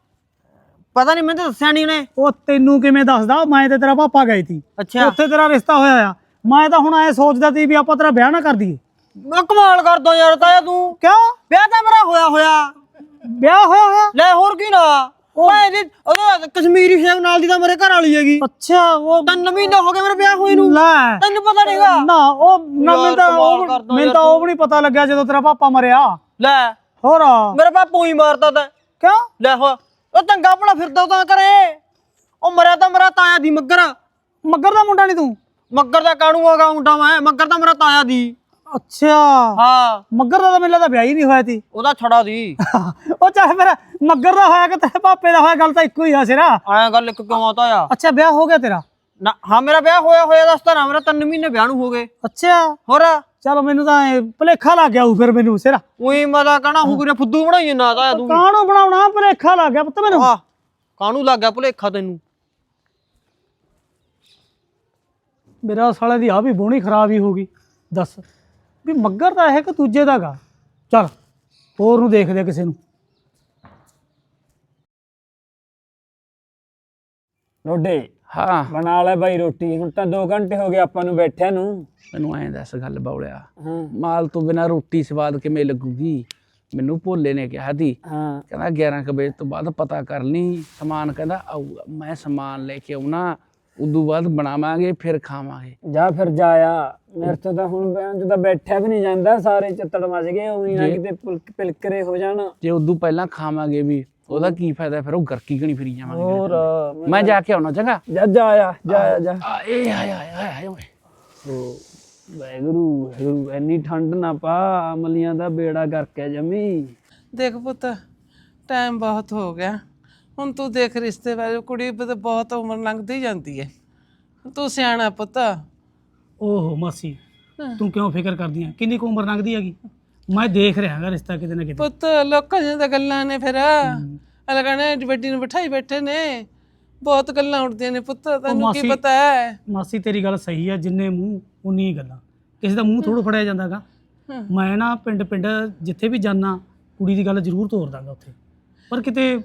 ਪਤਾ ਨਹੀਂ ਮੈਨੂੰ ਤਾਂ ਦੱਸਿਆ ਨਹੀਂ ਉਹਨੇ। ਉਹ ਤੈਨੂੰ ਕਿਵੇਂ ਦੱਸਦਾ? ਮੈਂ ਤੇ ਤੇਰਾ ਪਾਪਾ ਗਏ ਸੀ ਅੱਛਾ। ਉੱਥੇ ਤੇਰਾ ਰਿਸ਼ਤਾ ਹੋਇਆ ਆ। ਮੈਂ ਤਾਂ ਹੁਣ ਐ ਸੋਚਦਾ ਸੀ ਵੀ ਆਪਾਂ ਤੇਰਾ ਵਿਆਹ ਨਾ ਕਰ ਦਈਏ। ਮੈਂ ਕਮਾਲ ਕਰਦਾ ਯਾਰ ਤਾਇਆ ਤੂੰ। ਕਿਉਂ? ਵਿਆਹ ਤਾਂ ਮੇਰਾ ਹੋਇਆ ਹੋਇਆ। ਵਿਆਹ ਹੋਇਆ ਹੋਇਆ? ਲੈ ਹੋਰ ਕੀ ਨਾ। ਮੈਂ ਇਹਦੀ ਉਹਦਾ ਕਸ਼ਮੀਰੀ ਸ਼ੇਖ ਨਾਲ ਦੀ ਤਾਂ ਮੇਰੇ ਘਰ ਵਾਲੀ ਹੈਗੀ। ਅੱਛਾ ਉਹ ਤਿੰਨ ਮਹੀਨੇ ਹੋ ਗਏ ਮੇਰੇ ਵਿਆਹ ਹੋਏ ਨੂੰ। ਲੈ। ਤੈਨੂੰ ਪਤਾ ਨਹੀਂਗਾ ਨਾ ਉਹ ਨਾ ਮੈਨੂੰ ਤਾਂ ਉਹ ਮੈਨੂੰ ਤਾਂ ਉਹ ਵੀ ਨਹੀਂ ਪਤਾ ਲੱਗਿਆ ਜਦੋਂ ਤੇਰਾ ਪਾਪਾ ਮਰਿਆ। ਲੈ। ਹੋਰ? ਮੇਰੇ ਪਾਪੂ ਹੀ ਮਾਰਦਾ ਤਾ। ਕਿਉਂ? ਲੈ ਹੋ। ਉਹ ਚੰਗਾ ਭਲਾ ਫਿਰਦਾ ਤਾਂ ਕਰੇ। ਉਹ ਮਰਿਆ ਤਾਂ ਮੇਰਾ ਤਾਇਆ ਦੀ ਮੱਗਰ। ਮੱਗਰ ਦਾ ਮੁੰਡਾ ਨਹੀਂ ਤੂੰ? ਮੱਗਰ ਦਾ ਕਾਣੂ ਆਗਾ ਮੁੰਡਾ ਮੈਂ ਮੱਗਰ ਤਾਂ ਮੇਰਾ ਤਾਇਆ ਦੀ। ਅੱਛਾ। ਹਾਂ। ਮੱਗਰ ਦਾ ਤਾਂ ਮੈਨੂੰ ਲੱਗਦਾ ਵਿਆਹ ਹੀ ਨਹੀਂ ਹੋਇਆ ਸੀ। ਉਹਦਾ ਛੜਾ ਦੀ। ਉਹ ਚਾਹੇ ਮੇਰਾ ਮੱਗਰ ਦਾ ਹੋਇਆ ਕਿ ਤੇਰੇ ਪਾਪੇ ਦਾ ਹੋਇਆ ਗੱਲ ਤਾਂ ਇੱਕੋ ਹੀ ਆ ਸਿਰਾ। ਐਂ ਗੱਲ ਇੱਕ ਕਿਉਂ ਆਤਾ ਆ ਅੱਛਾ ਵਿਆਹ ਹੋ ਗਿਆ ਤੇਰਾ? ਨਾ ਹਾਂ ਮੇਰਾ ਵਿਆਹ ਹੋਇਆ ਹੋਇਆ ਦੱਸਦਾ ਨਾ ਮੇਰਾ 3 ਮਹੀਨੇ ਵਿਆਹ ਨੂੰ ਹੋ ਗਏ। ਅੱਛਾ। ਹੋਰ? ਚਲ ਮੈਨੂੰ ਤਾਂ ਭੁਲੇਖਾ ਲੱਗ ਗਿਆ ਉਹ ਫਿਰ ਮੈਨੂੰ ਸਿਰ। ਉਹੀ ਮਜ਼ਾ ਕਹਣਾ ਹੋ ਗਿਆ ਫੁੱਦੂ ਬਣਾਈ ਨਾ ਤਾਂ ਤੂੰ ਕਾਹਨੂੰ ਬਣਾਉਣਾ? ਭੁਲੇਖਾ ਲੱਗ ਗਿਆ ਪੁੱਤ ਮੈਨੂੰ। ਆਹ ਕਾਹਨੂੰ ਲੱਗ ਗਿਆ ਭੁਲੇਖਾ ਤੈਨੂੰ? ਮੇਰਾ ਸਾਲੇ ਦੀ ਆ ਵੀ ਬੋਣੀ ਖਰਾਬ ਹੀ ਹੋ ਗਈ ਦੱਸ। ਵੀ ਮੱਗਰ ਤਾਂ ਇਹ ਕਿ ਦੂਜੇ ਦਾਗਾ ਚਲ ਹੋਰ ਨੂੰ ਦੇਖਦੇ ਆ ਕਿਸੇ ਨੂੰ। ਰੋਡੇ ਹਾਂ। ਬਣਾ ਲੈ ਬਾਈ ਰੋਟੀ। ਹੁਣ ਤਾਂ 2 ਘੰਟੇ ਹੋ ਗਏ ਆਪਾਂ ਨੂੰ ਬੈਠਿਆਂ ਨੂੰ। ਮੈਨੂੰ ਐਂ ਦੱਸ ਗੱਲ ਬੌਲਿਆ। ਹਾਂ। ਮਾਲ ਤੋਂ ਬਿਨਾ ਰੋਟੀ ਸਵਾਦ ਕਿਵੇਂ ਲੱਗੂਗੀ? ਮੈਨੂੰ ਭੋਲੇ ਨੇ ਕਿਹਾ ਸੀ। ਹਾਂ। ਕਹਿੰਦਾ 11 ਕੁ ਵਜੇ ਤੋਂ ਬਾਅਦ ਪਤਾ ਕਰ ਲਈ। ਸਮਾਨ ਕਹਿੰਦਾ ਆਊਗਾ। ਮੈਂ ਸਮਾਨ ਲੈ ਕੇ ਆਉਣਾ। ਉਦੋਂ ਬਾਅਦ ਬਣਾਵਾਂਗੇ ਫਿਰ ਖਾਵਾਂਗੇ। ਜਾ ਫਿਰ ਜਾਇਆ। ਮੇਰੇ ਤੋਂ ਤਾਂ ਹੁਣ ਬੈਂ ਜਦੋਂ ਬੈਠਿਆ ਵੀ ਨਹੀਂ ਜਾਂਦਾ ਸਾਰੇ ਚੱਤੜ ਮਚ ਗਏ ਉਹੀ ਨਾ ਕਿਤੇ ਪੁਲਕ- ਪਿਲਕਰੇ ਹੋ ਜਾਣ। ਜੇ ਉਦੋਂ ਪਹਿਲਾਂ ਖਾਵਾਂਗੇ ਵੀ ਉਹਦਾ ਕੀ ਫਾਇਦਾ ਫਿਰ ਉਹ ਗਰਕੀ ਗਣੀ ਫਿਰੀ ਜਾਵਾਂਗੇ। ਹੋਰ ਮੈਂ ਜਾ ਕੇ ਆਉਣਾ ਚੰਗਾ? ਜਾ ਜਾਇਆ ਜਾਇਆ ਜਾ ਆ ਇਹ ਆਏ ਆਏ ਆਏ ਆਏ ਓਏ। ਓ ਵੈਗਰੂ ਵੈਗਰੂ ਐਨੀ ਠੰਡ ਨਾ ਪਾ ਅਮਲੀਆਂ ਦਾ ਬੇੜਾ ਕਰਕੇ ਜਮੀ। ਦੇਖ ਪੁੱਤ ਟਾਈਮ ਬਹੁਤ ਹੋ ਗਿਆ। ਹੁਣ ਤੂੰ ਦੇਖ ਰਿਸ਼ਤੇ ਬਾਰੇ ਕੁੜੀ ਤਾਂ ਬਹੁਤ ਉਮਰ ਲੰਘਦੀ ਜਾਂਦੀ ਹੈ ਤੂੰ ਸਿਆਣਾ ਪੁੱਤ। ਓਹੋ ਮਾਸੀ ਤੂੰ ਕਿਉਂ ਫਿਕਰ ਕਰਦੀ ਆ ਕਿੰਨੀ ਕੁ ਉਮਰ ਲੰਘਦੀ ਹੈਗੀ? ਮੈਂ ਦੇਖ ਰਿਹਾ ਹਾਂ ਰਿਸ਼ਤਾ ਕਿਤੇ ਨਾ ਕਿਤੇ। ਪੁੱਤ ਲੋਕਾਂ ਦੀਆਂ ਤਾਂ ਗੱਲਾਂ ਨੇ ਫਿਰ। ਅਲਗਾਣੇ ਵੱਡੀ ਨੂੰ ਬਿਠਾਈ ਬੈਠੇ ਨੇ। ਬਹੁਤ ਗੱਲਾਂ ਉੱਡਦੀਆਂ ਨੇ ਪੁੱਤ ਤੈਨੂੰ ਕੀ ਮਾਸੀ- ਪਤਾ ਹੈ ਮਾਸੀ ਤੇਰੀ ਗੱਲ ਸਹੀ ਆ ਜਿੰਨੇ ਮੂੰਹ ਉਨੀ ਹੀ ਗੱਲਾਂ। ਕਿਸੇ ਦਾ ਮੂੰਹ ਥੋੜ੍ਹਾ ਫੜਿਆ ਜਾਂਦਾਗਾ। ਮੈਂ ਨਾ ਪਿੰਡ ਪਿੰਡ ਜਿੱਥੇ ਵੀ ਜਾਣਾ ਕੁੜੀ ਦੀ ਗੱਲ ਜ਼ਰੂਰ ਤੋਰ ਦਾਂਗਾ ਉੱਥੇ। ਪਰ ਕਿਤੇ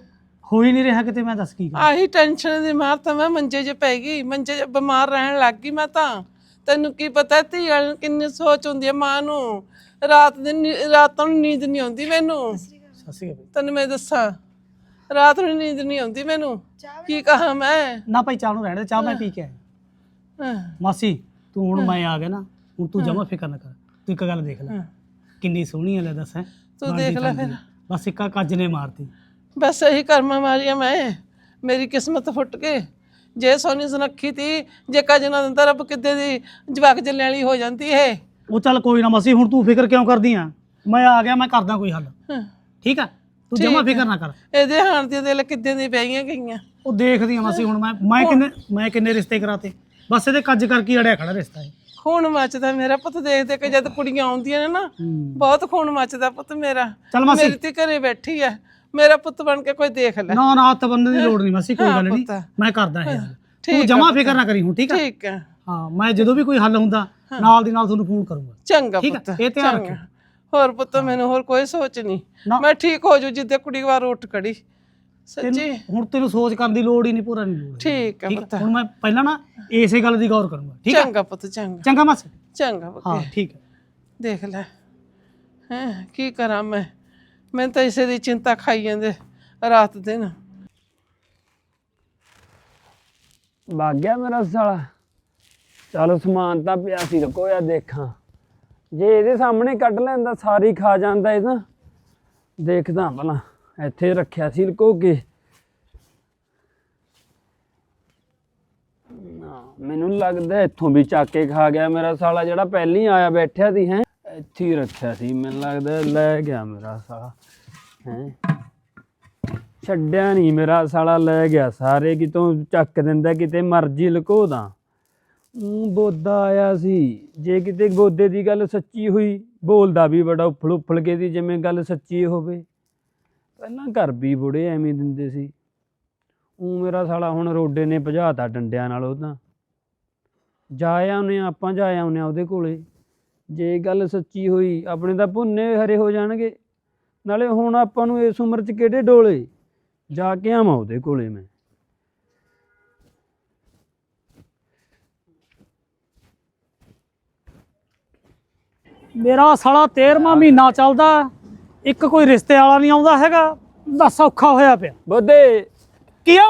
ਹੋ ਹੀ ਨਹੀਂ ਰਿਹਾ ਕਿਤੇ ਮੈਂ ਦੱਸ ਕੀ ਕਰਾਂ? ਆਹੀ ਟੈਨਸ਼ਨ ਦੀ ਮਾਰ ਤਾਂ ਮੈਂ ਮੰਜੇ 'ਚ ਪੈ ਗਈ ਮੰਜੇ 'ਚ ਬਿਮਾਰ ਰਹਿਣ ਲੱਗ ਗਈ ਮੈਂ ਤਾਂ। ਤੈਨੂੰ ਕੀ ਪਤਾ ਧੀ ਵਾਲੀ ਨੂੰ ਕਿੰਨੀ ਸੋਚ ਹੁੰਦੀ ਹੈ ਮਾਂ ਨੂੰ। ਰਾਤ ਦਿਨ ਨੀ- ਰਾਤਾਂ ਨੂੰ ਨੀਂਦ ਨਹੀਂ ਆਉਂਦੀ ਮੈਨੂੰ। ਤੈਨੂੰ ਮੈਂ ਦੱਸਾਂ ਰਾਤ ਨੂੰ ਨੀਂਦ ਨਹੀਂ ਆਉਂਦੀ ਮੈਨੂੰ। ਕੀ ਕਹਾਂ ਮੈਂ? ਨਾ ਭਾਈ ਚਾਹ ਨੂੰ ਰਹਿਣ ਦੇ ਚਾਹ ਮੈਂ ਪੀ ਕੇ ਆਇਆ। ਮਾਸੀ ਤੂੰ ਹੁਣ ਮੈਂ ਆ ਗਿਆ ਨਾ ਹੁਣ ਤੂੰ ਜਮਾ ਫਿਕਰ ਨਾ ਕਰ। ਤੂੰ ਇੱਕ ਗੱਲ ਦੇਖ ਲੈ। ਕਿੰਨੀ ਸੋਹਣੀ ਹੈ ਲੈ ਦੱਸ ਹੈ? ਤੂੰ ਦੇਖ ਲੈ ਫਿਰ। ਬਸ ਇੱਕਾ ਕੱਜ ਨੇ ਮਾਰਤੀ। ਬਸ ਇਹੀ ਕਰਮਾਂ ਮਾਰੀਆਂ ਮੈਂ ਮੇਰੀ ਕਿਸਮਤ ਫੁੱਟ ਕੇ। ਜੇ ਸੋਨੀ ਸੁਨੱਖੀ ਤੀ ਜੇ ਕੱਜ ਨਾ ਦਿੰਦਾ ਰੱਬ ਕਿੱਦੇ ਦੀ ਜਵਾਕ ਜੱਲੇ ਵਾਲੀ ਹੋ ਜਾਂਦੀ ਹੈ ਉਹ ਚੱਲ ਕੋਈ ਨਾ ਮਾਸੀ ਹੁਣ ਤੂੰ ਫਿਕਰ ਕਿਉਂ ਕਰਦੀ ਆ? ਮੈਂ ਆ ਗਿਆ ਮੈਂ ਕਰਦਾ ਕੋਈ ਹੱਲ। ਠੀਕ ਆ? ਤੂੰ ਜਮਾ ਫਿਕਰ ਨਾ ਕਰ। ਇਹਦੇ ਹਾਣ ਦੀਆਂ ਦਿਲ ਕਿੱਦੇ ਦੀ ਪਈਆਂ ਗਈਆਂ। ਉਹ ਦੇਖਦੀ ਆ ਮਾਸੀ ਹੁਣ ਮੈਂ ਮੈਂ ਕਿੰਨੇ ਮੈਂ ਕਿੰਨੇ ਰਿਸ਼ਤੇ ਕਰਾਤੇ। ਬਸ ਇਹਦੇ ਕੱਜ ਕਰਕੇ ਅੜਿਆ ਖੜਾ ਰਿਸ਼ਤਾ ਹੈ ਖੂਨ ਮੱਚਦਾ ਮੇਰਾ ਪੁੱਤ ਦੇਖ ਦੇਖ ਕੇ ਜਦ ਕੁੜੀਆਂ ਆਉਂਦੀਆਂ ਨੇ ਨਾ ਬਹੁਤ ਖੂਨ ਮੱਚਦਾ ਪੁੱਤ ਮੇਰਾ। ਮੇਰੀ ਤੇ ਘਰੇ ਬੈਠੀ ਆ। ਮੇਰਾ ਪੁੱਤ ਬਣ ਕੇ ਕੋਈ ਦੇਖ ਲੈ। ਨਾ ਨਾ ਹੱਥ ਬੰਨਣ ਦੀ ਲੋੜ ਨਹੀਂ ਮਾਸੀ ਕੋਈ ਗੱਲ ਨਹੀਂ। ਮੈਂ ਕਰਦਾ ਇਹ ਹੱਲ ਤੂੰ ਆ ਜਮਾ ਫਿਕਰ ਨਾ ਕਰੀ ਹੁਣ ਠੀਕ ਆ? ਠੀਕ ਆ। ਹਾਂ ਮੈਂ ਜਦੋਂ ਵੀ ਕੋਈ ਹੱਲ ਹੁੰਦਾ ਨਾਲ ਦੀ ਨਾਲ ਤੁਹਾਨੂੰ ਫੋਨ ਕਰੂੰਗਾ। ਚੰਗਾ ਆ, ਪੁੱਤ ਇਹ ਧਿਆਨ ਚੰਗਾ। ਹੋਰ ਪੁੱਤ ਮੈਨੂੰ ਹੋਰ ਕੋਈ ਸੋਚ ਨਹੀਂ। ਮੈਂ ਠੀਕ ਹੋ ਜੂ ਜਿੱਦੇ ਕੁੜੀ ਵਾਰ ਉੱਠ ਖੜੀ। ਸੱਚੀ? ਹੁਣ ਤੈਨੂੰ ਸੋਚ ਕਰਨ ਦੀ ਲੋੜ ਹੀ ਨਹੀਂ ਪੂਰਾ ਨਹੀਂ ਲੋੜ। ਠੀਕ ਆ ਪੁੱਤ ਆ? ਹੁਣ ਮੈਂ ਪਹਿਲਾਂ ਨਾ ਇਸੇ ਗੱਲ ਦੀ ਗੌਰ ਕਰੂੰਗਾ ਠੀਕ ਆ? ਚੰਗਾ ਪੁੱਤ ਚੰਗਾ। ਚੰਗਾ ਮਾਸੀ। ਚੰਗਾ ਪੁੱਤ। ਹਾਂ ਠੀਕ ਹੈ ਦੇਖ ਲੈ। ਹੈ ਕੀ ਕਰਾਂ ਮੈਂ? ਮੈਨੂੰ ਤਾਂ ਇਸੇ ਦੀ ਚਿੰਤਾ ਖਾਈ ਜਾਂਦੇ ਰਾਤ ਦਿਨ। ਵਗ ਗਿਆ ਮੇਰਾ ਸਾਲਾ। ਚਲ ਸਮਾਨ ਤਾਂ ਪਿਆ ਸੀ ਰੁਕੋਇਆ ਦੇਖਾਂ। ਜੇ ਇਹਦੇ ਸਾਹਮਣੇ ਕੱਢ ਲੈਂਦਾ ਸਾਰੀ ਖਾ ਜਾਂਦਾ ਇਹ ਤਾਂ। ਦੇਖਦਾ ਭਲਾ ਇੱਥੇ ਰੱਖਿਆ ਸੀ ਲੁਕੋ ਕੇ। ਨਾ, ਮੈਨੂੰ ਲੱਗਦਾ ਇੱਥੋਂ ਵੀ ਚੱਕ ਕੇ ਖਾ ਗਿਆ ਮੇਰਾ ਸਾਲਾ ਜਿਹੜਾ ਪਹਿਲੀ ਆਇਆ ਬੈਠਿਆ ਸੀ ਹੈ। ਇੱਥੇ ਹੀ ਰੱਖਿਆ ਸੀ, ਮੈਨੂੰ ਲੱਗਦਾ ਲੈ ਗਿਆ ਮੇਰਾ ਸਾਲਾ, ਹੈ। ਛੱਡਿਆ ਨਹੀਂ ਮੇਰਾ ਸਾਲਾ, ਲੈ ਗਿਆ ਸਾਰੇ, ਕਿਤੋਂ ਚੱਕ ਦਿੰਦਾ, ਕਿਤੇ ਮਰਜ਼ੀ ਲੁਕੋਦਾ ਊਂ ਬੋਦਾ ਆਇਆ ਸੀ, ਜੇ ਕਿਤੇ ਗੋਦੇ ਦੀ ਗੱਲ ਸੱਚੀ ਹੋਈ, ਬੋਲਦਾ ਵੀ ਬੜਾ ਉਫਲ ਉਫਲ ਕੇ ਦੀ, ਜਿਵੇਂ ਗੱਲ ਸੱਚੀ ਹੋਵੇ। ਪਹਿਲਾਂ ਘਰ ਵੀ ਬੁੜੇ ਐਵੇਂ ਦਿੰਦੇ ਸੀ। ਊਂ ਮੇਰਾ ਸਾਲਾ ਹੁਣ ਰੋਡੇ ਨੇ ਭਜਾਤਾ ਡੰਡਿਆਂ ਨਾਲ ਉਹ ਤਾਂ। ਜਾਇਆ ਉਹਨੇ, ਆਪਾਂ ਜਾਇਆ ਉਹਨੇ ਉਹਦੇ ਕੋਲੇ। ਜੇ ਗੱਲ ਸੱਚੀ ਹੋਈ ਆਪਣੇ ਤਾਂ ਭੁੰਨੇ ਹਰੇ ਹੋ ਜਾਣਗੇ। ਨਾਲੇ ਹੁਣ ਆਪਾਂ ਨੂੰ ਇਸ ਉਮਰ 'ਚ ਕਿਹੜੇ ਡੋਲੇ? ਜਾ ਕੇ ਆਵਾਂ ਉਹਦੇ ਕੋਲੇ ਮੈਂ। ਮੇਰਾ ਸਾਲਾ 13ਵਾਂ ਮਹੀਨਾ ਚੱਲਦਾ ਇੱਕ ਕੋਈ ਰਿਸ਼ਤੇ ਵਾਲਾ ਨਹੀਂ ਆਉਂਦਾ ਹੈਗਾ। ਦੱਸ ਔਖਾ ਹੋਇਆ ਪਿਆ। ਬੋਦੇ। ਕੀ ਆ?